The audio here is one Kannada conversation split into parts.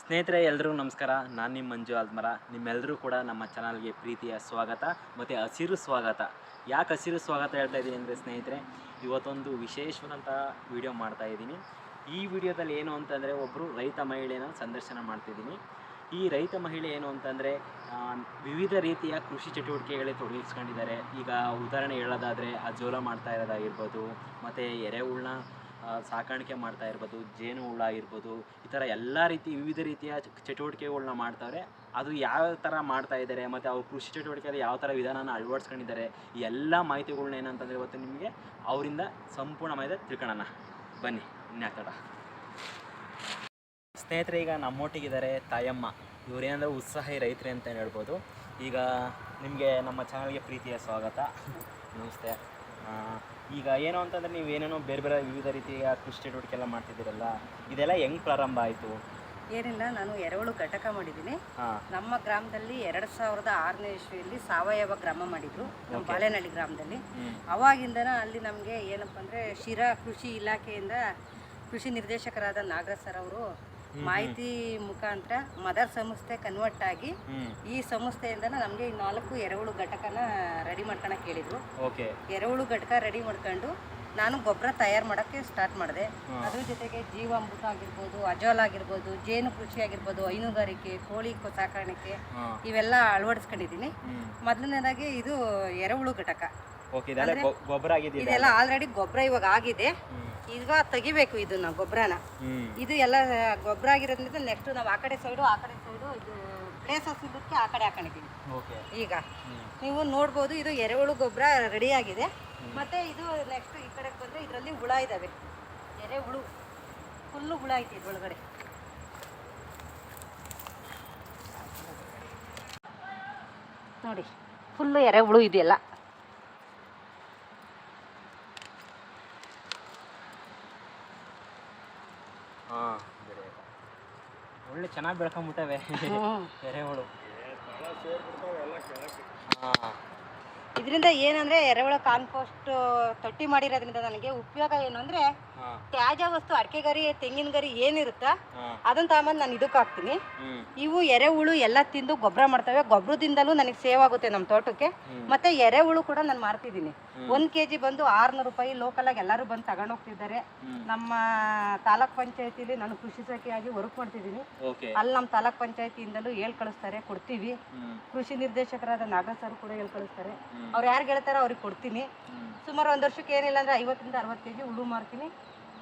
ಸ್ನೇಹಿತರೆ ಎಲ್ಲರಿಗೂ ನಮಸ್ಕಾರ. ನಾನು ನಿಮ್ಮ ಮಂಜು ಆಲ್ಮರ. ನಿಮ್ಮೆಲ್ಲರೂ ಕೂಡ ನಮ್ಮ ಚಾನಲ್ಗೆ ಪ್ರೀತಿಯ ಸ್ವಾಗತ ಮತ್ತು ಹಸಿರು ಸ್ವಾಗತ. ಯಾಕೆ ಹಸಿರು ಸ್ವಾಗತ ಹೇಳ್ತಾ ಇದ್ದೀನಿ ಅಂದರೆ ಸ್ನೇಹಿತರೆ ಇವತ್ತೊಂದು ವಿಶೇಷವಾದಂಥ ವಿಡಿಯೋ ಮಾಡ್ತಾ ಇದ್ದೀನಿ ಈ ವಿಡಿಯೋದಲ್ಲಿ ಏನು ಅಂತಂದರೆ ಒಬ್ಬರು ರೈತ ಮಹಿಳೆಯನ್ನು ಸಂದರ್ಶನ ಮಾಡ್ತಿದ್ದೀನಿ ಈ ರೈತ ಮಹಿಳೆ ಏನು ಅಂತಂದರೆ ವಿವಿಧ ರೀತಿಯ ಕೃಷಿ ಚಟುವಟಿಕೆಗಳೇ ತೊಡಗಿಸ್ಕೊಂಡಿದ್ದಾರೆ. ಈಗ ಉದಾಹರಣೆ ಹೇಳೋದಾದರೆ ಅಜೋಲ ಮಾಡ್ತಾ ಇರೋದಾಗಿರ್ಬೋದು ಮತ್ತು ಎರೆಹುಳ್ನ ಆ, ಸಾಕಾಣಿಕೆ ಮಾಡ್ತಾ ಇರ್ಬೋದು, ಜೇನು ಹುಳ ಇರ್ಬೋದು, ಈ ಥರ ಎಲ್ಲ ರೀತಿ ವಿವಿಧ ರೀತಿಯ ಚಟುವಟಿಕೆಗಳನ್ನ ಚಟುವಟಿಕೆಗಳ್ನ ಮಾಡ್ತಾವ್ರೆ. ಅದು ಯಾವ ಥರ ಮಾಡ್ತಾ ಇದ್ದಾರೆ ಮತ್ತು ಅವ್ರು ಕೃಷಿ ಚಟುವಟಿಕೆಯಲ್ಲಿ ಯಾವ ಥರ ವಿಧಾನನ ಅಳವಡಿಸ್ಕೊಂಡಿದ್ದಾರೆ ಎಲ್ಲ ಮಾಹಿತಿಗಳನ್ನ ಏನಂತಂದರೆ ಇವತ್ತು ನಿಮಗೆ ಅವರಿಂದ ಸಂಪೂರ್ಣ ಮಾಹಿತಿ ತಿಳ್ಕೊಳ್ಳೋಣ ಬನ್ನಿ ಇನ್ಯಾತಡ ಸ್ನೇಹಿತರೆ, ಈಗ ನಮ್ಮೊಟ್ಟಿಗಿದ್ದಾರೆ ತಾಯಮ್ಮ. ಇವರೇನಂದ್ರೆ ಉತ್ಸಾಹಿ ರೈತರೇ ಅಂತ ಹೇಳ್ಬೋದು. ಈಗ ನಿಮಗೆ ನಮ್ಮ ಚಾನಲ್ಗೆ ಪ್ರೀತಿಯ ಸ್ವಾಗತ. ನಮಸ್ತೆ. ಈಗ ಏನು ಅಂತಂದರೆ ನೀವು ಏನೇನೋ ಬೇರೆ ಬೇರೆ ವಿವಿಧ ರೀತಿಯ ಕೃಷಿ ಚಟುವಟಿಕೆ ಎಲ್ಲ ಮಾಡ್ತಿದ್ದೀರಲ್ಲ ಇದೆಲ್ಲ ಹೆಂಗ್ ಪ್ರಾರಂಭ ಆಯಿತು? ಏನಿಲ್ಲ ನಾನು ಎರವಳು ಘಟಕ ಮಾಡಿದ್ದೀನಿ. ನಮ್ಮ ಗ್ರಾಮದಲ್ಲಿ ಎರಡು ಸಾವಿರದ ಆರನೇ ಇಸ್ವಿಯಲ್ಲಿ ಸಾವಯವ ಗ್ರಾಮ ಮಾಡಿದ್ರು ನಮ್ಮ. ಬಾಳೆನಹಳ್ಳಿ ಗ್ರಾಮದಲ್ಲಿ. ಅವಾಗಿಂದ ಅವಾಗಿಂದನ ಅಲ್ಲಿ ನಮಗೆ ಏನಪ್ಪ ಅಂದರೆ ಶಿರಾ ಕೃಷಿ ಇಲಾಖೆಯಿಂದ ಕೃಷಿ ನಿರ್ದೇಶಕರಾದ ನಾಗರಾಜ್ ಸರ್ ಅವರು ಮಾಹಿತಿ ಮುಖಾಂತರ ಮದರ್ ಸಂಸ್ಥೆ ಕನ್ವರ್ಟ್ ಆಗಿ ಈ ಸಂಸ್ಥೆಯಿಂದ ನಮಗೆ ಈ ನಾಲ್ಕು ಎರೆಹುಳು ಘಟಕನ ರೆಡಿ ಮಾಡ್ಕೊಳಕ್ಕೆ ಕೇಳಿದ್ರು ಎರೆಹುಳು ಘಟಕ ರೆಡಿ ಮಾಡ್ಕೊಂಡು ನಾನು ಗೊಬ್ಬರ ತಯಾರು ಮಾಡೋಕ್ಕೆ ಸ್ಟಾರ್ಟ್ ಮಾಡಿದೆ. ಅದ್ರ ಜೊತೆಗೆ ಜೀವಾಮೃತ ಆಗಿರ್ಬೋದು ಅಜೋಲ್ ಆಗಿರ್ಬೋದು ಜೇನು ಕೃಷಿ ಆಗಿರ್ಬೋದು ಹೈನುಗಾರಿಕೆ ಕೋಳಿ ಸಾಕಾಣಿಕೆ ಇವೆಲ್ಲ ಅಳವಡಿಸ್ಕೊಂಡಿದ್ದೀನಿ. ಮೊದಲನೇದಾಗಿ ಇದು ಎರೆಹುಳು ಘಟಕ. ಇದೆಲ್ಲ ಗೊಬ್ಬರ ಆಗಿದೆಯಲ್ಲ ಇದೆಲ್ಲ ಆಲ್ರೆಡಿ ಗೊಬ್ಬರ ಇವಾಗ ಆಗಿದೆ. ಈಗ ತೆಗಿಬೇಕು ಇದನ್ನ ಗೊಬ್ಬರನ ಇದು ಎಲ್ಲ ಗೊಬ್ಬರ ಆಗಿರೋದ್ರಿಂದ ನೆಕ್ಸ್ಟ್ ನಾವು ಆ ಕಡೆ ಸೈಡು ಆ ಕಡೆ ಸೈಡು ಇದು ಪ್ಲೇಸಸ್ ಇದಕ್ಕೆ ಆ ಕಡೆ ಹಾಕೊಂಡಿದ್ದೀವಿ ಓಕೆ ಈಗ ನೀವು ನೋಡ್ಬೋದು ಇದು ಎರೆಹುಳು ಗೊಬ್ಬರ ರೆಡಿ ಆಗಿದೆ. ಮತ್ತೆ ಇದು ನೆಕ್ಸ್ಟ್ ಈ ಕಡೆಗೆ ಬಂದರೆ ಇದರಲ್ಲಿ ಹುಳ ಇದ್ದಾವೆ ಎರೆಹುಳು. ಫುಲ್ಲು ಹುಳ ಐತಿ ಇದ್ರೊಳಗಡೆ. ನೋಡಿ ಫುಲ್ಲು ಎರೆಹುಳು ಇದೆಯಲ್ಲ. ಒಳ್ಳೆ ಚೆನ್ನಾಗಿ ಬೆಳ್ಕೊಂಡ್ಬಿಟ್ಟವೆ ಎರೆಹುಳು. ಹಾಂ ಇದರಿಂದ ಏನಂದ್ರೆ ಎರೆಹುಳ ಕಾಂಪೋಸ್ಟ್ ತೊಟ್ಟಿ ಮಾಡಿರೋದ್ರಿಂದ ನನಗೆ ಉಪಯೋಗ ಏನು ಅಂದ್ರೆ ತ್ಯಾಜ್ಯ ವಸ್ತು ಅಡಿಕೆ ಗರಿ ತೆಂಗಿನ ಗರಿ ಏನಿರುತ್ತ ಅದನ್ನ ತಗೊಂಬಂದು ನಾನು ಇದಕ್ಕೆ ಹಾಕ್ತೀನಿ. ಇವು ಎರೆಹುಳು ಎಲ್ಲ ತಿಂದು ಗೊಬ್ಬರ ಮಾಡ್ತವೆ. ಗೊಬ್ಬರದಿಂದಲೂ ನನಗೆ ಸೇವ್ ಆಗುತ್ತೆ ನಮ್ಮ ತೋಟಕ್ಕೆ. ಮತ್ತೆ ಎರೆಹುಳು ಕೂಡ ನಾನು ಮಾರ್ತಿದ್ದೀನಿ. ಒಂದ್ ಕೆಜಿ ಬಂದು ಆರ್ನೂರು ರೂಪಾಯಿ ಲೋಕಲ್ ಆಗಿ ಎಲ್ಲರೂ ಬಂದು ತಗೊಂಡು ಹೋಗ್ತಿದ್ದಾರೆ. ನಮ್ಮ ತಾಲೂಕ್ ಪಂಚಾಯತಿಲಿ ನಾನು ಕೃಷಿ ಸಖಿಯಾಗಿ ವರ್ಕ್ ಮಾಡ್ತಿದ್ದೀನಿ. ಅಲ್ಲಿ ನಮ್ಮ ತಾಲೂಕ್ ಪಂಚಾಯತಿಯಿಂದಲೂ ಹೇಳ್ ಕಳಿಸ್ತಾರೆ ಕೊಡ್ತೀವಿ. ಕೃಷಿ ನಿರ್ದೇಶಕರಾದ ನಾಗರಾಜ್ ಸರ್ ಕೂಡ ಹೇಳ್ ಕಳಿಸ್ತಾರೆ. ಅವ್ರ ಯಾರು ಹೇಳ್ತಾರೋ ಅವ್ರಿಗೆ ಕೊಡ್ತೀನಿ. ಸುಮಾರು ಒಂದು ವರ್ಷಕ್ಕೆ ಏನಿಲ್ಲ ಅಂದ್ರೆ ಐವತ್ತರಿಂದ ಅರವತ್ತು ಕೆಜಿ ಹುಳು ಮಾರ್ತೀನಿ.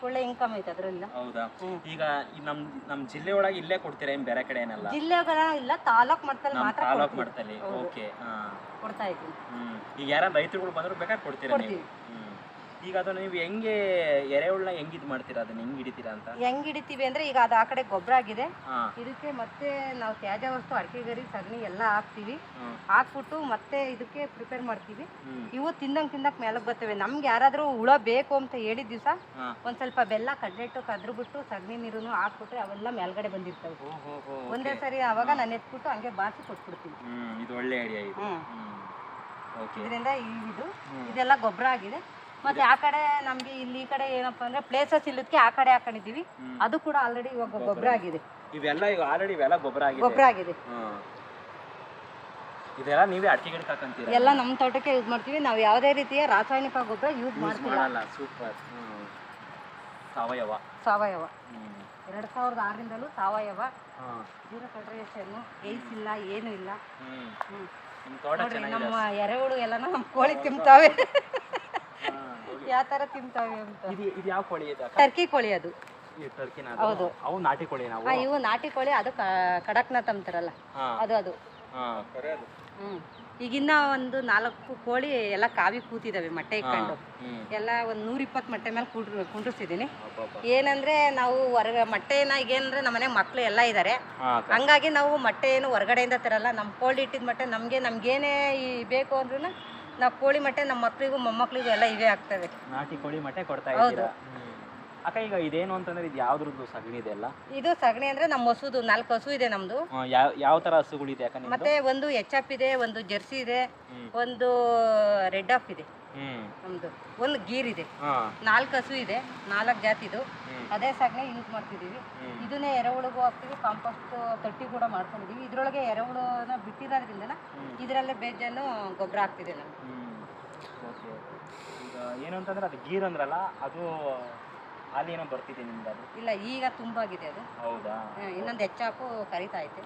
ಒಳ್ಳೆ ಇನ್ಕಮ್ ಐತೆ ಅದ್ರಲ್ಲ. ಹೌದಾ? ಈಗ ಈ ನಮ್ ನಮ್ ಜಿಲ್ಲೆ ಒಳಗೆ ಇಲ್ಲೇ ಕೊಡ್ತೀರಾ ಏನ್ ಬೇರೆ ಕಡೆ ಏನಲ್ಲ ಜಿಲ್ಲೆಗಳ ಇಲ್ಲ ತಾಲೂಕ್ ಮಟ್ಟದಲ್ಲಿ ಮಾತ್ರ ತಾಲೂಕ್. ಮಟ್ಟದಲ್ಲಿ. ಓಕೆ ಹಾ. ಕೊಡ್ತಾ ಇದ್ದೀನಿ. ಈಗ ಯಾರ ರೈತರುಗಳು ಬಂದ್ರು ಬೇಕಾದ್ರೆ ಕೊಡ್ತೀರಾ ನೀವು? ಈಗ ಅದು ನೀವು ಹೆಂಗೆ ಎರೆಹುಳನ ಹೆಂಗ್ ಇದ್ ಮಾಡ್ತೀರಾ? ಅದನ್ನ ಹೆಂಗ್ ಹಿಡಿತೀರಾ ಅಂತ? ಹೆಂಗ್ ಹಿಡಿತೀವಿ ಅಂದ್ರೆ ಈಗ ಅದು ಆ ಕಡೆ ಗೊಬ್ಬರ ಆಗಿದೆ. ಹಾ. ಇದಕ್ಕೆ ಮತ್ತೆ ನಾವು ತ್ಯಾಜ್ಯ ವಸ್ತು ಅಡಿಕೆ ಗರಿ ಸಗಣಿ ಎಲ್ಲ ಹಾಕ್ತೀವಿ. ಹಾಕ್ಬಿಟ್ಟು ಮತ್ತೆ ಇದಕ್ಕೆ ಪ್ರಿಪೇರ್ ಮಾಡ್ತೀವಿ. ಹ್ಮ್. ಇವು ತಿಂದಂಗ್ ತಿಂದಕ್ ಮೇಲಕ್ಕೆ ಬರ್ತವೆ. ನಮ್ಗೆ ಯಾರಾದ್ರೂ ಹುಳ ಬೇಕು ಅಂತ ಹೇಳಿದ ದಿವಸ ಹಾ. ಒಂದ್ ಸ್ವಲ್ಪ ಬೆಲ್ಲ ಕಡ್ಲೆಟ್ಟು ಕದ್ರುಬಿಟ್ಟು ಸಗಣಿ ನೀರುನು ಹಾಕ್ಬಿಟ್ರೆ ಅವೆಲ್ಲ ಮೇಲ್ಗಡೆ ಬಂದಿರ್ತವೆ. ಒಂದೇ ಸರಿ ಅವಾಗ ನಾನು ಎತ್ಬಿಟ್ಟು ಹಂಗೆ ಬಾಸಿ ಕೊಟ್ಬಿಡ್ತೀನಿ. ಹ್ಮ್ ಇದು ಒಳ್ಳೆ ಐಡಿಯಾ ಇದು. ಹ್ಮ್. ಹ್ಮ್ ಓಕೆ. ಇದರಿಂದ ಇದು ಇದೆಲ್ಲ ಗೊಬ್ಬರ ಆಗಿದೆ. ಮತ್ತೆ ಆ ಕಡೆ ನಮ್ಗೆ ಇಲ್ಲಿ ಈ ಕಡೆ ಏನಪ್ಪಾ ಅಂದ್ರೆ ಪ್ಲೇಸಸ್ ಇಲ್ಲದಕ್ಕೆ ಆ ಕಡೆ ಹಾಕೊಂಡಿದೀವಿ ಅದು ಕೂಡ ಆಲ್ರೆಡಿ ಇವಾಗ ಗೊಬ್ಬರ. ಆಗಿದೆ. ಇವೆಲ್ಲ ಈಗ ಆಲ್ರೆಡಿ ಇವೆಲ್ಲ ಗೊಬ್ಬರ ಆಗಿದೆ. ಗೊಬ್ಬರ ಆಗಿದೆ. ಇದೆಲ್ಲ ನೀವೇ ಅಡಿಕೆ ಗಿಡಕ್ಕೆ ಹಾಕಂತೀರಾ? ಎಲ್ಲ ನಮ್ಮ ತೋಟಕ್ಕೆ ಯೂಸ್ ಮಾಡ್ತೀವಿ. ನಾವು ಯಾವುದೇ ರೀತಿಯ ರಾಸಾಯನಿಕ ಗೊಬ್ಬರ ಯೂಸ್ ಮಾಡ್ತೀವಿ. ಮಾಡ್ತಿಲ್ಲ ಸೂಪರ್ ಸಾವಯವ. ಸಾವಯವ. ಎರಡು ಸಾವಿರದ ಆರರಿಂದಲೂ ಸಾವಯವ. ಜೀರೋ ಕಲ್ಟ್ರೇಷನ್ ಏಸ್ ಇಲ್ಲ ಏನು ಇಲ್ಲ. ನಮ್ಮ ಎರೆಹುಳು ಎಲ್ಲ ನಮ್ಮ ಕೋಳಿ ತಿಂತಾವೆ. ಯಾವ ತರ ತಿಂತಾವೆ ಅಂತ? ಇದು ಇದು ಯಾವ ಕೋಳಿ ಇದೆ? ಟರ್ಕಿ ಕೋಳಿ ಅದು. ಟರ್ಕಿನ ಹೌದು. ಅವು ನಾಟಿ ಕೋಳಿ ನಾವು? ಆ, ಇವು ನಾಟಿ ಕೋಳಿ ಅದು ಕ- ಕಡಕ್ನಾಥ್ ಅಂತಾರಲ್ಲ. ಹಾ. ಅದು ಅದು. ಹಾ ಹ್ಮ್. ಈಗಿನ್ನ ಒಂದು ನಾಲ್ಕು ಕೋಳಿ ಎಲ್ಲ ಕಾವಿ ಕೂತಿದಾವೆ ಮೊಟ್ಟೆ ಇಟ್ಕೊಂಡು ಹ್ಮ್. ಎಲ್ಲ ಒಂದು ನೂರ ಇಪ್ಪತ್ತು ಮೊಟ್ಟೆ ಮೇಲೆ ಕುಂಡ್ ಕುಂಡ್ರಿಸಿದ್ದೀನಿ ಅಬ್ಬಬ್ಬ. ಏನಂದ್ರೆ ನಾವು ಹೊರಗ ಮೊಟ್ಟೆನ ಈಗೇನಂದ್ರೆ ನಮ್ಮ ಮನೆ ಮಕ್ಳು ಎಲ್ಲ ಇದ್ದಾರೆ ಹಾ ಅಕ್ಕ. ಹಂಗಾಗಿ ನಾವು ಮೊಟ್ಟೆ ಏನು ಹೊರಗಡೆಯಿಂದ ತರಲ್ಲ. ನಮ್ಮ ಕೋಳಿ ಇಟ್ಟಿದ ಮೊಟ್ಟೆ ನಮಗೆ ನಮ್ಗೇನೇ ಈ ಬೇಕು ಅಂದ್ರೂ ನಾವು ಕೋಳಿ ಮೊಟ್ಟೆ ನಮ್ಮ ಮಕ್ಳಿಗೂ ಮೊಮ್ಮಕ್ಳಿಗೂ ಎಲ್ಲ ಇವೇ ಆಗ್ತವೆ ನಾಟಿ ಕೋಳಿ ಮೊಟ್ಟೆ ಕೊಡ್ತಾ ಹೌದು. ಇದ್ದೀರಾ. ಅಕ್ಕ ಈಗ ಇದೇನು ಅಂತಂದ್ರೆ ಇದು ಯಾವ್ದ್ರದ್ದು ಸಗಣಿ ಇದೆ ಅಲ್ಲ? ಇದು ಸಗಣಿ ಅಂದ್ರೆ ನಮ್ಮ ಹಸುದು ನಾಲ್ಕು ಹಸು ಇದೆ ನಮ್ದು. ಯಾವ ಯಾವ ತರ ಹಸುಗಳಿದೆ ಅಕ್ಕ ನಿಮ್ದು? ಮತ್ತೆ ಒಂದು ಎಚ್ ಎಫ್ ಇದೆ ಒಂದು ಜೆರ್ಸಿ ಇದೆ ಒಂದು ರೆಡ್ ಆಫ್ ಇದೆ. ನಮ್ದು. ಒಂದು ಗೀರ್ ಇದೆ. ನಾಲ್ಕು ಹಸು ಇದೆ. ನಾಲ್ಕು ಜಾತಿದು ಅದೇ ಸಾಗನೆ ಯೂಸ್ ಮಾಡ್ತಿದ್ದೀವಿ ಹ್ಮ್. ಇದನ್ನೇ ಎರೆಹುಳುಗೂ ಹಾಕ್ತೀವಿ ಕಾಂಪೋಸ್ಟ್ ತಟ್ಟಿ ಕೂಡ ಮಾಡ್ಕೊಂಡಿದ್ದೀವಿ ಇದ್ರೊಳಗೆ ಎರೆಹುಳುನ ಬಿಟ್ಟಿರೋದ್ರಿಂದ. ಇದರಲ್ಲೇ ಬೇಜಾನು ಗೊಬ್ಬರ ಹಾಕ್ತಿದೆ ನಮ್ಗೆ. ಏನು ಅಂತಂದ್ರೆ ಅದು ಗೀರ್ ಅಂದ್ರಲ್ಲ ಅದು ಹಾಲು ಏನೋ ಬರ್ತಿದೆ ನಿಮ್ದು ಅದು? ಇಲ್ಲ ಈಗ ತುಂಬಾಗಿದೆ ಅದು. ಹೌದಾ? ಇನ್ನೊಂದು ಹೆಚ್ಚಾಕು ಕರಿತಾ ಐತೆ.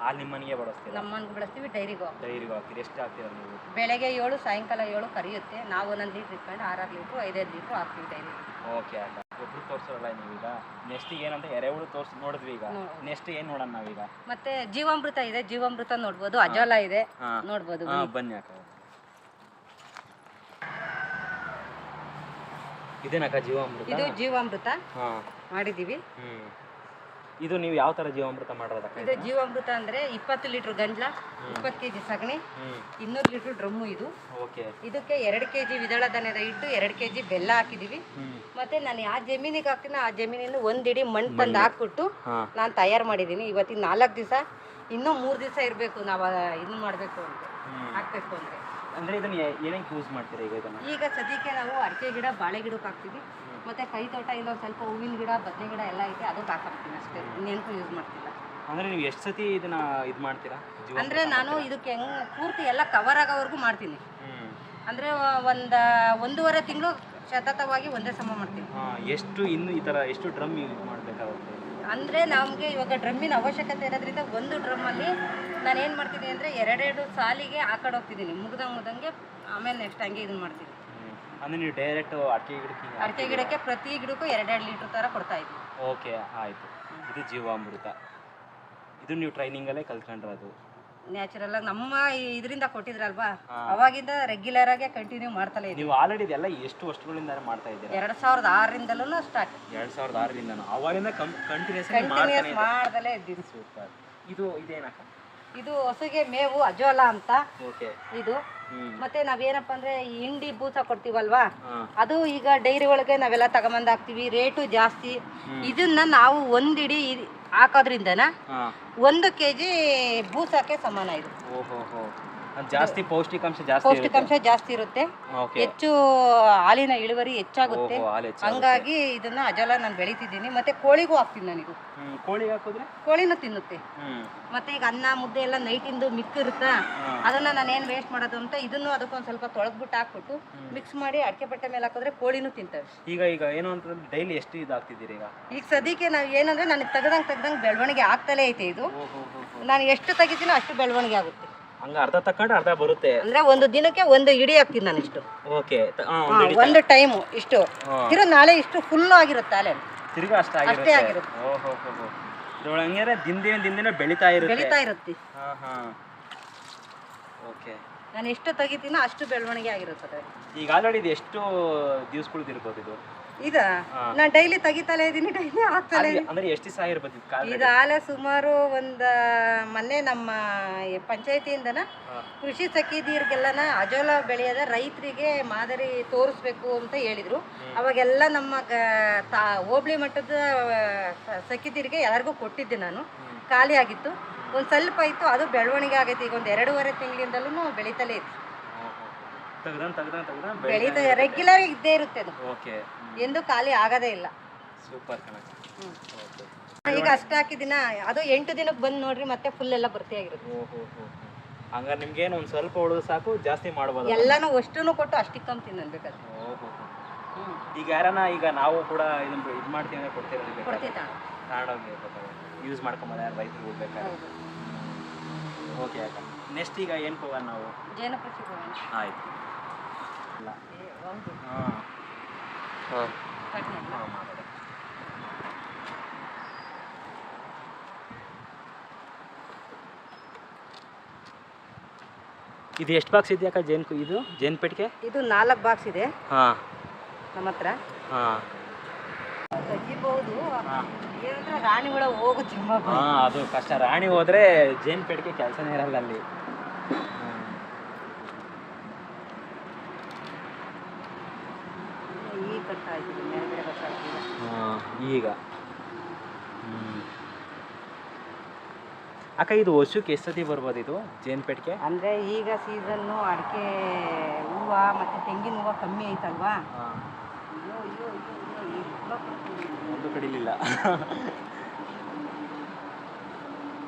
ಹಾಲು ನಿಮ್ಮ ಬಳಸ್ತೀವಿ ಬಳಸ್ತೀರಾ? ನಮ್ಮನ್ಗೆ ಬೆಳೆಸ್ತೀವಿ ಡೈರಿಗೂ. ಡೈರಿಗೆ ಹಾಕ್ತೀರಿ? ಎಷ್ಟು ಹಾಕ್ತೀರಾ ನೀವು? ಬೆಳಗ್ಗೆ ಏಳು ಸಾಯಂಕಾಲ ಏಳು ಕರಿಯುತ್ತೆ. ನಾವು ಒಂದೊಂದು ಲೀಟ್ರ್ ಇಟ್ಕೊಂಡು ಆರಾರು ಲೀಟ್ರು ಐದೈದು ಲೀಟ್ರು ಹಾಕ್ತೀವಿ ಡೈರಿ ಓಕೆ ಅಕ್ಕ ಒಬ್ರು ತೋರಿಸೋಲ್ಲ ನೀವೀಗ? ನೆಕ್ಸ್ಟ್ ಏನಂತ ಎರೆಹುಳು ತೋರ್ಸಿ ನೋಡಿದ್ವಿ ಈಗ. ನೆಕ್ಸ್ಟ್ ಏನು ನೋಡೋಣ ನಾವೀಗ? ಮತ್ತೆ ಜೀವಾಮೃತ ಇದೆ ಜೀವಾಮೃತ ನೋಡ್ಬೋದು ಅಜೋಲ ಇದೆ ನೋಡ್ಬೋದು ಹಾಂ ಬನ್ನಿ. ಅಕ್ಕ ಇದೇನಕ್ಕ ಜೀವಾಮೃತ? ಇದು ಜೀವಾಮೃತ. ಹಾಂ. ಮಾಡಿದ್ದೀವಿ. ಹ್ಞೂ ಇದು ನೀವು ಯಾವ ತರ ಜೀವಾಮೃತ ಮಾಡೋದಕ್ಕ ಇದು ಜೀವಾಮೃತ ಅಂದ್ರೆ ಇಪ್ಪತ್ತು ಲೀಟರ್ ಗಂಜ್ಲ ಇಪ್ಪತ್ತು ಕೆಜಿ ಸಗಣಿ ಇನ್ನೂರು ಲೀಟರ್ ಡ್ರಮ್ಮು ಇದು. ಓಕೆ. ಇದಕ್ಕೆ ಎರಡು ಕೆಜಿ ವಿದಳ ಧಾನ್ಯದ ಇಟ್ಟು ಎರಡು ಕೆಜಿ ಬೆಲ್ಲ ಹಾಕಿದೀವಿ. ಮತ್ತೆ ನಾನು ಯಾವ ಜಮೀನಿಗೆ ಹಾಕ್ತೀನಿ ಆ ಜಮೀನಿನ ಒಂದಿಡಿ ಮಣ್ಣು ತಂದು ಹಾಕ್ಬಿಟ್ಟು ನಾನು ತಯಾರು ಮಾಡಿದ್ದೀನಿ ಇವತ್ತಿನ ನಾಲ್ಕು ದಿವಸ ಇನ್ನೂ ಮೂರು ದಿವಸ ಇರಬೇಕು ನಾವು ಇದನ್ನ ಮಾಡಬೇಕು ಅಂತ. ಹಾಕ್ಬೇಕು ಅಂದರೆ. ಅಂದ್ರೆ ಇದನ್ನ ಏನಕ್ಕೆ ಯೂಸ್ ಮಾಡ್ತೀರಾ ಈಗ ಇದನ್ನು? ಈಗ ಸದ್ಯಕ್ಕೆ ನಾವು ಅಡಿಕೆ ಗಿಡ ಬಾಳೆ ಗಿಡಕ್ಕೆ ಹಾಕ್ತೀವಿ. ಮತ್ತೆ ಕೈ ತೋಟ ಇಲ್ಲೊಂದು ಸ್ವಲ್ಪ ಹೂವಿನ ಗಿಡ ಬದನೆ ಗಿಡ ಎಲ್ಲ ಐತೆ ಅದಕ್ಕೆ ಹಾಕ್ತೀನಿ ಅಷ್ಟೇ. ಇನ್ನೇನಕ್ಕೂ ಯೂಸ್ ಮಾಡ್ತಿಲ್ಲ. ಅಂದರೆ ನೀವು ಎಷ್ಟು ಸತಿ ಇದನ್ನ ಇದು ಮಾಡ್ತೀರಾ? ಅಂದ್ರೆ ನಾನು ಇದಕ್ಕೆ ಹೆಂಗ್ ಪೂರ್ತಿ ಎಲ್ಲ ಕವರ್ ಆಗೋವರೆಗೂ ಮಾಡ್ತೀನಿ. ಅಂದ್ರೆ ಒಂದು ಒಂದೂವರೆ ತಿಂಗಳು ಸತತವಾಗಿ ಒಂದೇ ಸಮ ಮಾಡ್ತೀನಿ. ಎಷ್ಟು ಇನ್ನು ಈ ಥರ ಎಷ್ಟು ಡ್ರಮ್ ಯೂಸ್ ಮಾಡಬೇಕಾಗುತ್ತೆ? ಅಂದರೆ ನಮಗೆ ಇವಾಗ ಡ್ರಮ್ಮಿನ ಅವಶ್ಯಕತೆ ಇರೋದ್ರಿಂದ ಒಂದು ಡ್ರಮ್ಮಲ್ಲಿ ನಾನು ಏನು ಮಾಡ್ತೀನಿ ಅಂದರೆ ಎರಡೆರಡು ಸಾಲಿಗೆ ಹಾಕೊಂಡು ಹೋಗ್ತಿದ್ದೀನಿ ಮುಗ್ದಂಗೆ ಮುಗ್ದಂಗೆ ಆಮೇಲೆ ನೆಕ್ಸ್ಟ್ ಹಂಗೆ ಇದನ್ನ ಮಾಡ್ತೀನಿ. ಅಂದರೆ ನೀವು ಡೈರೆಕ್ಟ್ ಅಡಿಕೆ ಗಿಡಕ್ಕೆ ಅಡಿಕೆ ಗಿಡಕ್ಕೆ ಪ್ರತಿ ಗಿಡಕ್ಕೂ ಎರಡೆರಡು ಲೀಟರ್ ತರ ಕೊಡ್ತಾ ಇದ್ವಿ. ಓಕೆ ಆಯ್ತು. ಇದು ಜೀವಾಮೃತ. ಇದು ನೀವು ಟ್ರೈನಿಂಗಲ್ಲೇ ಕಲ್ತ್ಕೊಂಡಿರೋದು. ನ್ಯಾಚುರಲ್ ಆಗಿ ನಮ್ಮ ಇದರಿಂದ ಕೊಟ್ಟಿದ್ರಲ್ವಾ? ಅವಾಗಿಂದ ರೆಗ್ಯುಲರ್ ಆಗಿ ಕಂಟಿನ್ಯೂ ಮಾಡ್ತಲೇ ಇದ್ದೀವಿ ನೀವು ಆಲ್ರೆಡಿ ಇದೆಲ್ಲ ಎಷ್ಟು ವರ್ಷಗಳಿಂದ ಮಾಡ್ತಾ ಇದ್ದೀರಾ? ಎರಡು ಸಾವಿರದ ಆರರಿಂದಲೂ ಸ್ಟಾರ್ಟ್ ಎರಡು ಸಾವಿರದ ಆರರಿಂದ ಅವಾಗಿಂದ ಕಂಟಿನ್ಯೂಸ್ ಮಾಡ್ತಾನೆ ಕಂಟಿನ್ಯೂಸ್ ಮಾಡ್ದಲೇ ಇದ್ದೀವಿ ಸೂಪರ್ ಇದು ಇದೇನಕ್ಕ? ಇದು ಹಸುಗೆ ಮೇವು ಅಜೋಲ ಅಂತ. ಇದು. ಮತ್ತೆ ನಾವೇನಪ್ಪ ಅಂದ್ರೆ ಈ ಹಿಂಡಿ ಬೂಸ ಕೊಡ್ತೀವಲ್ವಾ? ಅದು ಈಗ ಡೈರಿ ಒಳಗೆ ನಾವೆಲ್ಲ ತಗೊಂಬಂದ್ ಹಾಕ್ತಿವಿ. ರೇಟು ಜಾಸ್ತಿ. ಇದನ್ನ ನಾವು ಒಂದಿಡಿ ಹಾಕೋದ್ರಿಂದನ ಒಂದು ಕೆಜಿ ಬೂಸಕ್ಕೆ ಸಮಾನ ಇದು. ಜಾಸ್ತಿ ಪೌಷ್ಟಿಕಾಂಶ ಜಾಸ್ತಿ ಪೌಷ್ಟಿಕಾಂಶ ಜಾಸ್ತಿ ಇರುತ್ತೆ. ಹೆಚ್ಚು ಹಾಲಿನ ಇಳುವರಿ ಹೆಚ್ಚಾಗುತ್ತೆ. ಹಂಗಾಗಿ ಇದನ್ನ ಅಜಲ ನಾನು ಬೆಳಿತಿದ್ದೀನಿ. ಮತ್ತೆ ಕೋಳಿಗೂ ಹಾಕ್ತೀನಿ ನಾನು ಕೋಳಿ ಹಾಕಿದ್ರೆ? ಕೋಳಿನ ತಿನ್ನುತ್ತೆ. ಮತ್ತೆ ಈಗ ಅನ್ನ ಮುದ್ದೆ ಎಲ್ಲ ನೈಟಿಂದು ಮಿಕ್ಕಿರುತ್ತಾ ಅದನ್ನ ನಾನು ಏನು ವೇಸ್ಟ್ ಮಾಡೋದು ಅಂತ ಇದನ್ನು ಅದಕ್ಕೊಂದ್ ಸ್ವಲ್ಪ ತೊಳೆದ್ಬಿಟ್ಟು ಹಾಕ್ಬಿಟ್ಟು ಮಿಕ್ಸ್ ಮಾಡಿ ಅಡಿಕೆ ಬಟ್ಟೆ ಮೇಲೆ ಹಾಕಿದ್ರೆ ಕೋಳಿನೂ ತಿಂತವೆ. ಈಗ ಈಗ ಏನು ಅಂತ ಡೈಲಿ ಎಷ್ಟು ಇದು ಹಾಕ್ತಿದ್ದೀರಿ ಈಗ? ಈಗ ಸದ್ಯಕ್ಕೆ ನಾವು ಏನಂದ್ರೆ ನನಗೆ ತೆಗ್ದಂಗೆ ತೆಗ್ದಂಗೆ ಬೆಳವಣಿಗೆ ಆಗ್ತಲೇ ಐತೆ ಇದು. ನಾನು ಎಷ್ಟು ತೆಗಿತೀನೋ ಅಷ್ಟು ಬೆಳವಣಿಗೆ ಆಗುತ್ತೆ. ಹಂಗ ಅರ್ಧ ತಕೊಂಡ್ರೆ ಅರ್ಧ ಬರುತ್ತೆ. ಅಂದ್ರೆ ಒಂದು ದಿನಕ್ಕೆ ಒಂದು ಇಡಿ ಹಾಕ್ತೀನಿ ನಾನು ಇಷ್ಟು. ಓಕೆ ಒಂದು ಟೈಮ್ ಇಷ್ಟು. ತಿರು ನಾಳೆ ಇಷ್ಟು ಫುಲ್ ಆಗಿರುತ್ತೆ ಅಲೆ ತಿರುಗಾ ಅಷ್ಟ ಅಷ್ಟೇ ಆಗಿರುತ್ತೆ. ಓಹೋ ಹೋ ಹೋ ಇದ್ರೊಳಗೆ ಹಂಗಾರೆ ದಿನ ದಿನ ಬೆಳಿತಾ ಇರುತ್ತೆ. ಬೆಳಿತಾ ಇರುತ್ತೆ. ಹಾ ಹಾ. ಓಕೆ ನಾನು ಎಷ್ಟು ತೆಗಿತೀನೋ ಅಷ್ಟು ಬೆಳವಣಿಗೆ ಆಗಿರುತ್ತೆ ಈಗ ಆಲ್ರೆಡಿ ಇದು ಎಷ್ಟು ದಿವ್ಸಗಳದ್ದು ಇರ್ಬೋದು ಇದು? ಈಗ ನಾನು ಡೈಲಿ ತೆಗಿತಲೇ ಇದ್ದೀನಿ ಡೈಲಿ ಆಗ್ತಲೇ. ಅಂದ್ರೆ ಎಷ್ಟು ದಿವಸ ಆಗಿರ್ಬೋದು ಇದು ಕಾಲ್ ಆಲೆ ಸುಮಾರು ಒಂದ ಮೊನ್ನೆ ನಮ್ಮ ಪಂಚಾಯತಿಯಿಂದನ ಕೃಷಿ ಸಖಿದೀರ್ಗೆಲ್ಲನ ಅಜೋಲ ಬೆಳೆಯದ ರೈತರಿಗೆ ಮಾದರಿ ತೋರಿಸ್ಬೇಕು ಅಂತ ಹೇಳಿದ್ರು. ಅವಾಗೆಲ್ಲ ನಮ್ಮ ತಾ ಹೋಬಳಿ ಮಟ್ಟದ ಆ, ಎಲ್ಲರಿಗೂ ಕೊಟ್ಟಿದ್ದೆ ನಾನು. ಖಾಲಿ ಆಗಿತ್ತು. ಒಂದು ಸ್ವಲ್ಪ ಇತ್ತು ಅದು ಬೆಳವಣಿಗೆ ಆಗೈತೆ. ಈಗ ಒಂದು ಎರಡೂವರೆ ತಿಂಗಳಿಂದಲೂ ಬೆಳೀತಲೇ ಇತ್ತು. ತೆಗ್ದನ್ ತೆಗ್ದನ್ ತೆಗ್ದನ್. ಬೆಳೀತಾ ರೆಗ್ಯುಲರ್ ಇದ್ದೇ ಇರುತ್ತೆ ಅದು. ಓಕೆ. ಎಂದು ಖಾಲಿ ಆಗದೇ ಇಲ್ಲ. ಸೂಪರ್ ಕಣಕ್ಕ. ಓಕೆ. ಈಗ ಅಷ್ಟು ಹಾಕಿದಿನ ಅದು ಎಂಟು ದಿನಕ್ಕೆ ಬಂದು ನೋಡ್ರಿ ಮತ್ತೆ ಫುಲ್ ಎಲ್ಲ ಭರ್ತಿ ಆಗಿರುತ್ತೆ. ಓಹೋ ಹಂಗಾರೆ ನಿಮ್ಗೇನು ಒಂದು ಸ್ವಲ್ಪ ಉಳಿದು ಸಾಕು ಜಾಸ್ತಿ ಮಾಡ್ಬೋದು ಎಲ್ಲಾನು ಅಷ್ಟೂ ಕೊಟ್ಟು ಅಷ್ಟಕ್ಕೆ ಕಮ್ಮಿ ತಿನ್ನಬೇಕಾದ್ರೆ ಓಹೋ ಈಗ ಯಾರನ ಈಗ ನಾವು ಕೂಡ ಇದನ್ನ ಇದು ಮಾಡ್ತೀವಿ ಅಂದ್ರೆ ಕೊಡ್ತೀರಾ ಕೊಡ್ತೀವಿ ತಾಣ ತಗೊಂಡೋಗಿ ಯೂಸ್ ಮಾಡ್ಕೊಂಬಲ್ಲ ಯಾರು ರೈತರು ಹೋಗ್ಬೇಕಾದ್ರೆ? ಹೌದು. ಓಕೆ ಅಕ್ಕ ನೆಕ್ಸ್ಟ್ ಈಗ ಏನು ಹೋಗೋಣ ನಾವು? ಜೇನು ಹೋಗೋಣ. ಆಯ್ತು. ಹಾಂ. ಇದು ಎಷ್ಟು ಬಾಕ್ಸ್ ಇದೆಯಕ್ಕ ಜೇನು ಇದು? ಜೇನು ಪೆಟ್ಟಿಗೆ? ಇದು ನಾಲ್ಕು ಬಾಕ್ಸ್ ಇದೆ. ಹಾಂ. ನಮ್ಮ ಹತ್ರ. ಹಾಂ. ತೆಗಿಬಹುದು. ಏನಂದ್ರೆ ರಾಣಿ ಹುಳ ಹೋಗುತ್ತೆ. ಅದು ಕಷ್ಟ. ರಾಣಿ ಹೋದ್ರೆ ಜೇನು ಪೆಟ್ಟಿಗೆ ಕೆಲಸನೇ ಇರಲ್ಲ ಅಲ್ಲಿ ಈಗ ಕಟ್ತಾ ಇದ್ದೀನಿ ಮೇಲ್ಗಡೆ ಗೊತ್ತಾಗ್ತಿಲ್ಲ ಹಾಂ ಈಗ. ಅಕ್ಕ ಇದು ವರ್ಷಕ್ಕೆ ಎಷ್ಟು ಸತಿ ಬರ್ಬೋದು ಇದು ಜೇನ್ಪೇಟ್ಗೆ ಅಂದರೆ ಈಗ ಸೀಸನ್ನು ಅಡಿಕೆ ಹೂವು ಮತ್ತೆ ತೆಂಗಿನ ಹೂವು ಕಮ್ಮಿ ಐತಲ್ವಾ? ಹಾಂ. ಅಯ್ಯೋ ಅಯ್ಯೋ ಅಯ್ಯೋ ಅಯ್ಯೋ ಒಂದು ಕಡಿಲಿಲ್ಲ.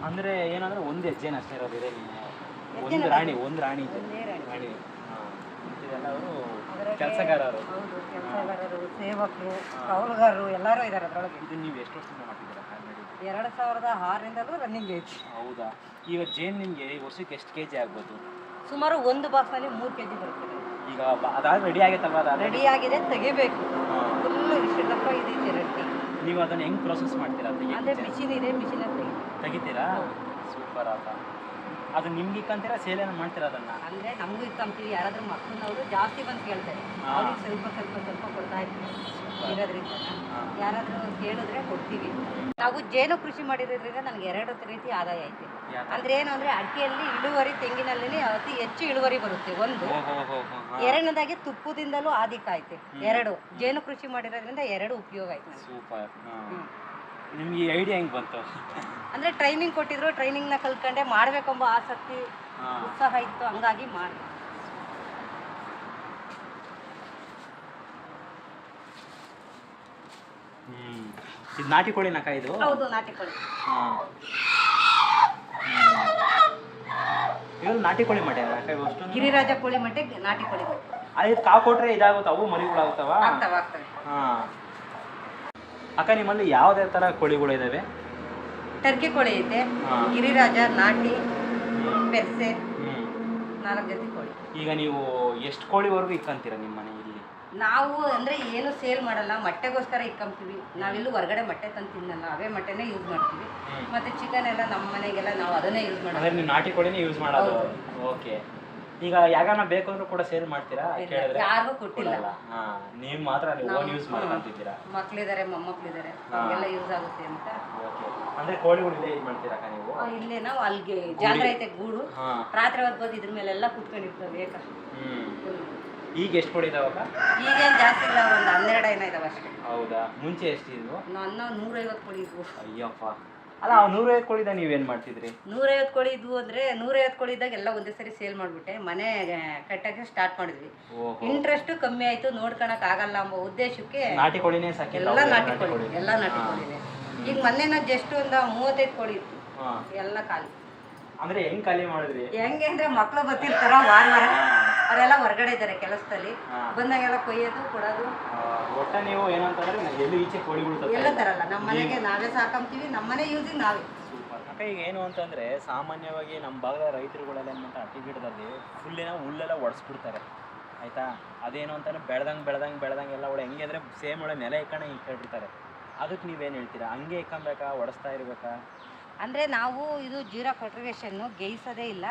ಅಂದ್ರೆ ಏನಂದ್ರೆ ಒಂದು ಹೆಜ್ಜೆನ ಅಷ್ಟೇ ಇರೋದಿದೆ ಒಂದು ಹೆಜ್ಜೆನ ರಾಣಿ ಒಂದು ರಾಣಿ ಇದೆ. ಒಂದೇ ರಾಣಿ. ರಾಣಿ. ಹಾಂ. ಅವರು ಕೆಲಸಗಾರರು. ಹೌದು ಕೆಲಸಗಾರರು ಸೇವಕರು ಕೌಲುಗಾರರು ಎಲ್ಲರೂ ಇದ್ದಾರೆ ಅದರೊಳಗೆ. ಇದು ನೀವು ಎಷ್ಟು ವರ್ಷದಿಂದ ಮಾಡ್ತಿದ್ದೀರಾ ಎರಡು ಸಾವಿರದ ಆರರಿಂದಲೂ ರನ್ನಿಂಗ್ ಐತಿ ಹೌದಾ? ಈಗ ಜೇನ್ ನಿಮಗೆ ವರ್ಷಕ್ಕೆ ಎಷ್ಟು ಕೆ ಜಿ ಆಗ್ಬೋದು? ಸುಮಾರು ಒಂದು ಬಾಕ್ಸ್ನಲ್ಲಿ ಮೂರು ಕೆ ಜಿ ಬರ್ತದೆ ಈಗ ಅದಾದ್ರೆ ಅದಾದ ರೆಡಿ ಆಗೈತಲ್ವ ಅದು ರೆಡಿ ಆಗಿದೆ ತೆಗಿಬೇಕು. ಫುಲ್ಲು ಇಷ್ಟಪ್ಪ ಇದೆ ರೆಡಿ ನೀವು ಅದನ್ನು ಹೆಂಗೆ ಪ್ರೋಸೆಸ್ ಮಾಡ್ತೀರಾ ಅದೇ? ಮಿಷಿನ್ ಇದೆ ಮಿಷಿನಲ್ಲಿ ತೆಗಿ ತೆಗಿತೀರಾ? ಸೂಪರ್ ಆತ. ಅದು ನಿಮ್ಗೆ ಇಕ್ಕಂತೀರ ಸೇಲ್ ಏನೋ ಮಾಡ್ತೀರ ಅದನ್ನ? ಅಂದರೆ ನಮಗೂ ಇಕ್ಕಂತೀವಿ ಯಾರಾದ್ರೂ ಮಕ್ಕಳನ್ನವರು ಜಾಸ್ತಿ ಬಂದು ಕೇಳ್ತಾರೆ. ಅವ್ರಿಗೆ ಸ್ವಲ್ಪ ಸ್ವಲ್ಪ ಸ್ವಲ್ಪ ಕೊಡ್ತಾ ಇರ್ತೀವಿ. ಇರೋದ್ರಿಂದ. ಯಾರಾದರೂ ಕೇಳಿದ್ರೆ ಕೊಡ್ತೀವಿ. ನಾವು ಜೇನು ಕೃಷಿ ಮಾಡಿರೋದ್ರಿಂದ ನನಗೆ ಎರಡು ರೀತಿ ಆದಾಯ ಐತೆ. ಅಂದ್ರೆ ಏನು ಅಂದ್ರೆ ಅಡಿಕೆಯಲ್ಲಿ ಇಳುವರಿ ತೆಂಗಿನಲ್ಲಿ ಅತಿ ಹೆಚ್ಚು ಇಳುವರಿ ಬರುತ್ತೆ ಒಂದು. ಎರಡನೇದಾಗಿ ತುಪ್ಪದಿಂದಲೂ ಆದಿಕ ಐತೆ ಎರಡು. ಜೇನು ಕೃಷಿ ಮಾಡಿರೋದ್ರಿಂದ ಎರಡು ಉಪಯೋಗ ಐತೆ ಸೂಪರ್. ನಿಮ್ಗೆ ಈ ಐಡಿಯಾ ಹೆಂಗೆ ಬಂತು? ಅಂದ್ರೆ ಟ್ರೈನಿಂಗ್ ಕೊಟ್ಟಿದ್ರು ಟ್ರೈನಿಂಗ್ನ ಕಲ್ತ್ಕೊಂಡೆ ಮಾಡ್ಬೇಕೆಂಬ ಆಸಕ್ತಿ ಉತ್ಸಾಹ ಇತ್ತು ಹಂಗಾಗಿ ಮಾಡಿದೆ. ಇದು ನಾಟಿ ಕೋಳಿ ನಕ ಇದು? ಹೌದು ನಾಟಿ ಕೋಳಿ. ಇವ್ರು ನಾಟಿ ಕೋಳಿ ಮಟ್ಟೆ ಗಿರಿರಾಜ ಕೋಳಿ ಮಟ್ಟೆ ನಾಟಿ ಕೋಳಿ. ಅದು ಕಾವು ಕೊಟ್ರೆ ಇದಾಗುತ್ತೆ ಅವು ಮರಿಗಳಾಗುತ್ತವ? ಆಗ್ತವೆ ಆಗ್ತವೆ. ಹಾ. ಅಕ್ಕ ನಿಮ್ಮಲ್ಲಿ ಯಾವುದೇ ಥರ ಕೋಳಿಗಳು ಇದಾವೆ? ಟರ್ಕಿ ಕೋಳಿ ಐತೆ ಹಾ. ಗಿರಿರಾಜ ನಾಟಿ. ಪೆರ್ಸೆ. ನಾಲ್ಕು ಜೊತೆ ಕೋಳಿ. ಈಗ ನೀವು ಎಷ್ಟು ಕೋಳಿವರೆಗೂ ಇಕ್ಕಂತೀರ ನಿಮ್ಮ ಮನೆಯಲ್ಲಿ? ನಾವು ಅಂದ್ರೆ ಏನು ಸೇಲ್ ಮಾಡಲ್ಲ ಮೊಟ್ಟೆಗೋಸ್ಕರ ಇಕ್ಕಂತೀವಿ. ನಾವೆಲ್ಲೂ ಹೊರಗಡೆ ಮೊಟ್ಟೆ ತಂದು ತಿನ್ನಲ್ಲ ಅವೇ ಮೊಟ್ಟೆನೇ ಯೂಸ್ ಮಾಡ್ತೀವಿ. ಹ್ಮ್. ಮತ್ತೆ ಚಿಕನ್ ಎಲ್ಲ ನಮ್ಮ ಮನೆಗೆಲ್ಲ ನಾವು ಅದನ್ನೇ ಯೂಸ್ ಅಂದ್ರೆ ಮಾಡೋದು. ನೀವು ನಾಟಿ ಕೋಳಿನೇ ಯೂಸ್ ಮಾಡೋದು? ಓಕೆ ಈಗ ಯಾಗನ ಬೇಕು ಅಂದ್ರೂ ಕೂಡ ಸೇಲ್ ಮಾಡ್ತೀರಾ? ಕೇಳಿದ್ರೆ ಯಾರಿಗೂ ಕೊಟ್ಟಿಲ್ಲ. ಹಾ ನೀವು ಮಾತ್ರ ನೀವು ಓನ್ ಯೂಸ್ ಮಾಡ್ಕೊಂತಿದ್ದೀರಾ? ಮಕ್ಳಿದ್ದಾರೆ ಮೊಮ್ಮಕ್ಳಿದ್ದಾರೆ ಹಾ. ಎಲ್ಲ ಯೂಸ್ ಆಗುತ್ತೆ ಅಂತ. ಅಂದ್ರೆ ಕೋಳಿಗಳು ಇಲ್ಲೇ ಇದು ಮಾಡ್ತೀರಾ ನೀವು? ಇಲ್ಲೇ ನಾವು ಅಲ್ಲಿಗೆ ಜಾತ್ರೆ ಐತೆ ಗೂಡು. ರಾತ್ರಿ ಹೊತ್ತು ಬಂದು ಇದ್ರ ಮೇಲೆಲ್ಲ ಕುತ್ಕೊಂಡಿರ್ತವೆ ಬೇಕ ಈಗ ಎಷ್ಟು ಕೋಳಿ ಇದಾವಕ್ಕ? ಈಗೇನು ಜಾಸ್ತಿ ಇಲ್ಲ ಒಂದು ಹನ್ನೆರಡು ಏನೋ ಇದಾವೆ ಅಷ್ಟೇ. ಹೌದಾ? ಮುಂಚೆ ಎಷ್ಟಿದ್ವು ನನ್ನ ನೂರೈವತ್ತು ಕೋಳಿ ಇದ್ವು. ಅಯ್ಯಪ್ಪ. ಅಲ್ಲ ನೂರೈವತ್ತು ಕೋಳಿದ ನೀವೇನ್ ಮಾಡ್ತಿದ್ರಿ? ನೂರೈವತ್ತು ಕೋಳಿ ಇದ್ವು ಅಂದ್ರೆ ನೂರೈವತ್ತು ಕೋಳಿ ಇದ್ದಾಗ ಎಲ್ಲ ಒಂದೇ ಸರಿ ಸೇಲ್ ಮಾಡಿಬಿಟ್ಟೆ. ಮನೆ ಕಟ್ಟಕ್ಕೆ ಸ್ಟಾರ್ಟ್ ಮಾಡಿದ್ವಿ. ಇಂಟ್ರೆಸ್ಟ್ ಕಮ್ಮಿ ಆಯ್ತು ನೋಡ್ಕೊಳಕ್ ಆಗಲ್ಲ ಎಂಬ ಉದ್ದೇಶಕ್ಕೆ ನಾಟಿ ಕೋಳಿನೇ ಸಾಕಿ ಎಲ್ಲ ನಾಟಿ ಕೋಳಿ ಎಲ್ಲ ನಾಟಿ ಕೋಳಿನೇ. ಈಗ ಮೊನ್ನೆ ನಾನು ಜಸ್ಟ್ ಒಂದು ಮೂವತ್ತೈದು ಕೋಳಿ ಇತ್ತು. ಎಲ್ಲ ಖಾಲಿ. ಅಂದ್ರೆ ಹೆಂಗ್ ಖಾಲಿ ಮಾಡಿದ್ರಿ? ಹೆಂಗೆ ಅಂದ್ರೆ ಮಕ್ಳು ಬರ್ತಿರ್ತಾರ ವಾರ ವಾರ. ಅವರೆಲ್ಲ ಹೊರಗಡೆ ಇದ್ದಾರೆ ಕೆಲಸದಲ್ಲಿ. ಬಂದಾಗೆಲ್ಲ ಕೊಯ್ಯೋದು ಕೊಡೋದು. ಒಟ್ಟ ನೀವು ಏನಂತಂದ್ರೆ ಎಲ್ಲಿ ಈಚೆ ಕೋಳಿಗಳು ಎಲ್ಲ. ತರಲ್ಲ ನಮ್ಮ ಮನೆಗೆ ನಾವೇ ಸಾಕಂತೀವಿ ನಮ್ಮ ಮನೆ ಯೂಸಿಗೆ ನಾವೇ. ಅಕ್ಕ ಈಗ ಏನು ಅಂತಂದ್ರೆ ಸಾಮಾನ್ಯವಾಗಿ ನಮ್ಮ ಭಾಗದ ರೈತರುಗಳೆಲ್ಲ ಏನು ಮಾಡ್ತಾರೆ ಅಟ್ಟಿ ಗಿಡದಲ್ಲಿ ಫುಲ್ಲಿನ ಹುಲ್ಲೆಲ್ಲ ಒಡಿಸ್ಬಿಡ್ತಾರೆ. ಆಯ್ತಾ? ಅದೇನು ಅಂತಂದ್ರೆ ಬೆಳ್ದಂಗೆ ಬೆಳ್ದಂಗೆ ಬೆಳ್ದಂಗೆ ಎಲ್ಲ ಒಳ್ಳೆ ಹೆಂಗೆ ಅಂದರೆ ಸೇಮ್ ಒಳ್ಳೆ ನೆಲೆ ಇಕ್ಕಣೆ ಇಟ್ಬಿಡ್ತಾರೆ ಅದಕ್ಕೆ ನೀವೇನು ಹೇಳ್ತೀರಾ? ಹಂಗೆ ಇಕ್ಕಂಬೇಕಾ? ಒಡಿಸ್ತಾ ಇರ್ಬೇಕಾ? ಅಂದ್ರೆ ನಾವು ಇದು ಜೀರಾ ಕಲ್ಟಿವೇಶನ್ ಗೇಯಿಸೋದೇ ಇಲ್ಲ.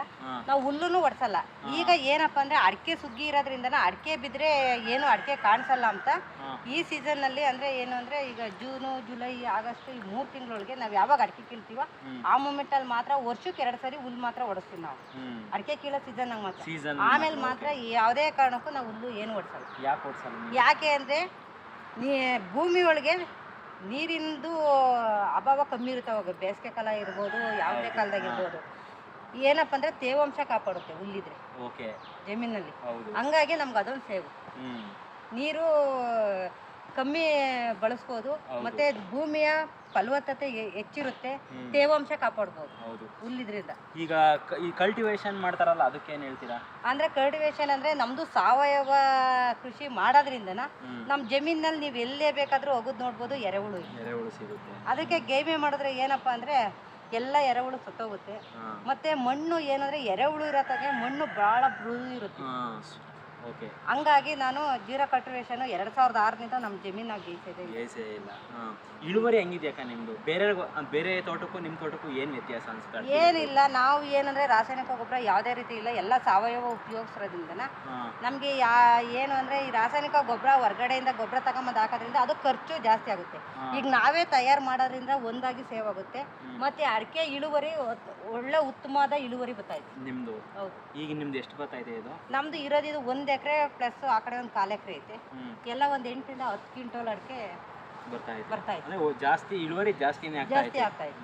ನಾವು ಹುಲ್ಲುನು ಒಡ್ಸಲ್ಲ. ಈಗ ಏನಪ್ಪಾ ಅಂದ್ರೆ ಅಡಿಕೆ ಸುಗ್ಗಿ ಇರೋದ್ರಿಂದ ಅಡಿಕೆ ಬಿದ್ರೆ ಏನು ಅಡಿಕೆ ಕಾಣಿಸಲ್ಲ ಅಂತ ಈ ಸೀಸನ್ನಲ್ಲಿ ಅಂದ್ರೆ ಏನು ಅಂದ್ರೆ ಈಗ ಜೂನು ಜುಲೈ ಆಗಸ್ಟ್ ಈ ಮೂರ್ ತಿಂಗಳೊಳಗೆ ನಾವು ಯಾವಾಗ ಅಡಿಕೆ ಕೀಳ್ತೀವೋ ಆ ಮೂಮೆಂಟ್ ಅಲ್ಲಿ ಮಾತ್ರ ವರ್ಷಕ್ಕೆ ಎರಡ್ ಸರಿ ಹುಲ್ಲು ಮಾತ್ರ ಒಡಿಸ್ತೀವಿ ನಾವು. ಅಡಿಕೆ ಕೀಳೋ ಮಾತ್ರ. ಸೀಸನ್ ಆಮೇಲೆ ಮಾತ್ರ. ಯಾವುದೇ ಕಾರಣಕ್ಕೂ ನಾವು ಹುಲ್ಲು ಏನು ಅಂದ್ರೆ ಯಾಕೆ ಅಂದರೆ ನೀ ಭೂಮಿ ಒಳಗೆ ನೀರಿಂದು ಅಭಾವ ಕಮ್ಮಿ ಇರುತ್ತೆ ಅವಾಗ. ಬೇಸಿಗೆ ಕಾಲ ಇರ್ಬೋದು ಯಾವುದೇ ಕಾಲದಾಗ ಇರ್ಬೋದು. ಏನಪ್ಪ ಅಂದ್ರೆ ತೇವಾಂಶ ಕಾಪಾಡುತ್ತೆ ಹುಲ್ಲಿದ್ರೆ. ಜಮೀನಲ್ಲಿ. ಹಂಗಾಗಿ ನಮ್ಗೆ ಅದೊಂದು ಸೇವು. ನೀರು ಕಮ್ಮಿ ಬಳಸ್ಬೋದು. ಮತ್ತೆ ಭೂಮಿಯ ಫಲವತ್ತತೆ ಹೆ- ಹೆಚ್ಚಿರುತ್ತೆ. ತೇವಾಂಶ ಕಾಪಾಡ್ಬೋದು ಹೌದು ಹುಲ್ಲಿದ್ರಿಂದ ಈಗ ಕ- ಈ ಕಲ್ಟಿವೇಶನ್ ಮಾಡ್ತಾರಲ್ಲ ಅದಕ್ಕೆ ಏನು ಹೇಳ್ತೀರಾ ಅಂದ್ರೆ ಕಲ್ಟಿವೇಶನ್ ಅಂದ್ರೆ ನಮ್ದು ಸಾವಯವ ಕೃಷಿ ಮಾಡೋದ್ರಿಂದನ ಹ್ಮ್. ನಮ್ಮ ಜಮೀನಲ್ಲಿ ನೀವು ಎಲ್ಲೇ ಬೇಕಾದ್ರೂ ಹೋಗೋದು ನೋಡ್ಬೋದು ಎರೆಹುಳು ಇದೆ. ಎರೆಹುಳು ಸಿಗುತ್ತೆ ಅದಕ್ಕೆ ಗೇಮೆ ಮಾಡಿದ್ರೆ ಏನಪ್ಪಾ ಅಂದ್ರೆ ಎಲ್ಲ ಎರೆಹುಳು ಸತ್ತೋಗುತ್ತೆ ಹಾಂ ಮತ್ತೆ ಮಣ್ಣು ಏನಂದ್ರೆ ಎರೆಹುಳು ಇರತ್ತಾಗೆ ಮಣ್ಣು ಬಹಳ ಮೃದು ಇರುತ್ತೆ ಹಾಂ ಹಂಗಾಗಿ ನಾನು ಜೀರೋ ಕಲ್ಟಿವೇಶನ್ ಎರಡ್ ಸಾವಿರದ ಆರರಿಂದ ನಮ್ಮ ಜಮೀನಾಗ ಇಲ್ಲ. ಹಾಂ. ಇಳುವರಿ ಹೆಂಗಿದ್ಯಾಕ ನಿಮ್ಮದು ಬೇರೆ ಬೇರೆ ತೋಟಕ್ಕೂ ನಿಮ್ಮ ತೋಟಕ್ಕೂ ಏನ್ ವ್ಯತ್ಯಾಸ ಅನ್ಸ್ತಾರೆ ಏನಿಲ್ಲ ನಾವು ಏನಂದ್ರೆ ರಾಸಾಯನಿಕ ಗೊಬ್ಬರ ಯಾವುದೇ ರೀತಿ ಇಲ್ಲ ಎಲ್ಲ ಸಾವಯವ ಉಪಯೋಗಿಸೋದ್ರಿಂದನ. ನಮ್ಗೆ ನಮಗೆ ಯಾ ಏನು ಅಂದ್ರೆ ಈ ರಾಸಾಯನಿಕ ಗೊಬ್ಬರ ಹೊರಗಡೆಯಿಂದ ಗೊಬ್ಬರ ತಗೊಂಬಂದ್ ಹಾಕೋದ್ರಿಂದ ಅದು ಖರ್ಚು ಜಾಸ್ತಿ ಆಗುತ್ತೆ. ಹಾ. ಈಗ ನಾವೇ ತಯಾರು ಮಾಡೋದ್ರಿಂದ ಒಂದಾಗಿ ಸೇವ್ ಆಗುತ್ತೆ. ಮತ್ತೆ ಅಡಿಕೆ ಇಳುವರಿ ಒತ್- ಒಳ್ಳೆ ಉತ್ತಮವಾದ ಇಳುವರಿ ಬರ್ತಾ ಇದೆ. ನಿಮ್ಮದು ಹೌದು. ಈಗ ನಿಮ್ದು ಎಷ್ಟು ಬತ್ತಾಯಿದೆ ಇದು ನಮ್ದು ಇರೋದು ಒಂದ್ ಒಂದು ಎಕರೆ ಪ್ಲಸ್ ಆ ಕಡೆ ಒಂದು ಕಾಲು ಎಕರೆ ಐತೆ. ಎಲ್ಲ ಒಂದು ಎಂಟರಿಂದ ಹತ್ತು ಕ್ವಿಂಟಲ್ ಅಡಿಕೆ ಬರ್ತಾ ಇದೆ. ಬರ್ತಾ ಇದೆ. ಅಂದರೆ ಜಾಸ್ತಿ ಇಳುವರಿ ಜಾಸ್ತಿನೇ ಆಗ್ತಾ ಜಾಸ್ತಿ ಆಗ್ತಾ ಇದೆ.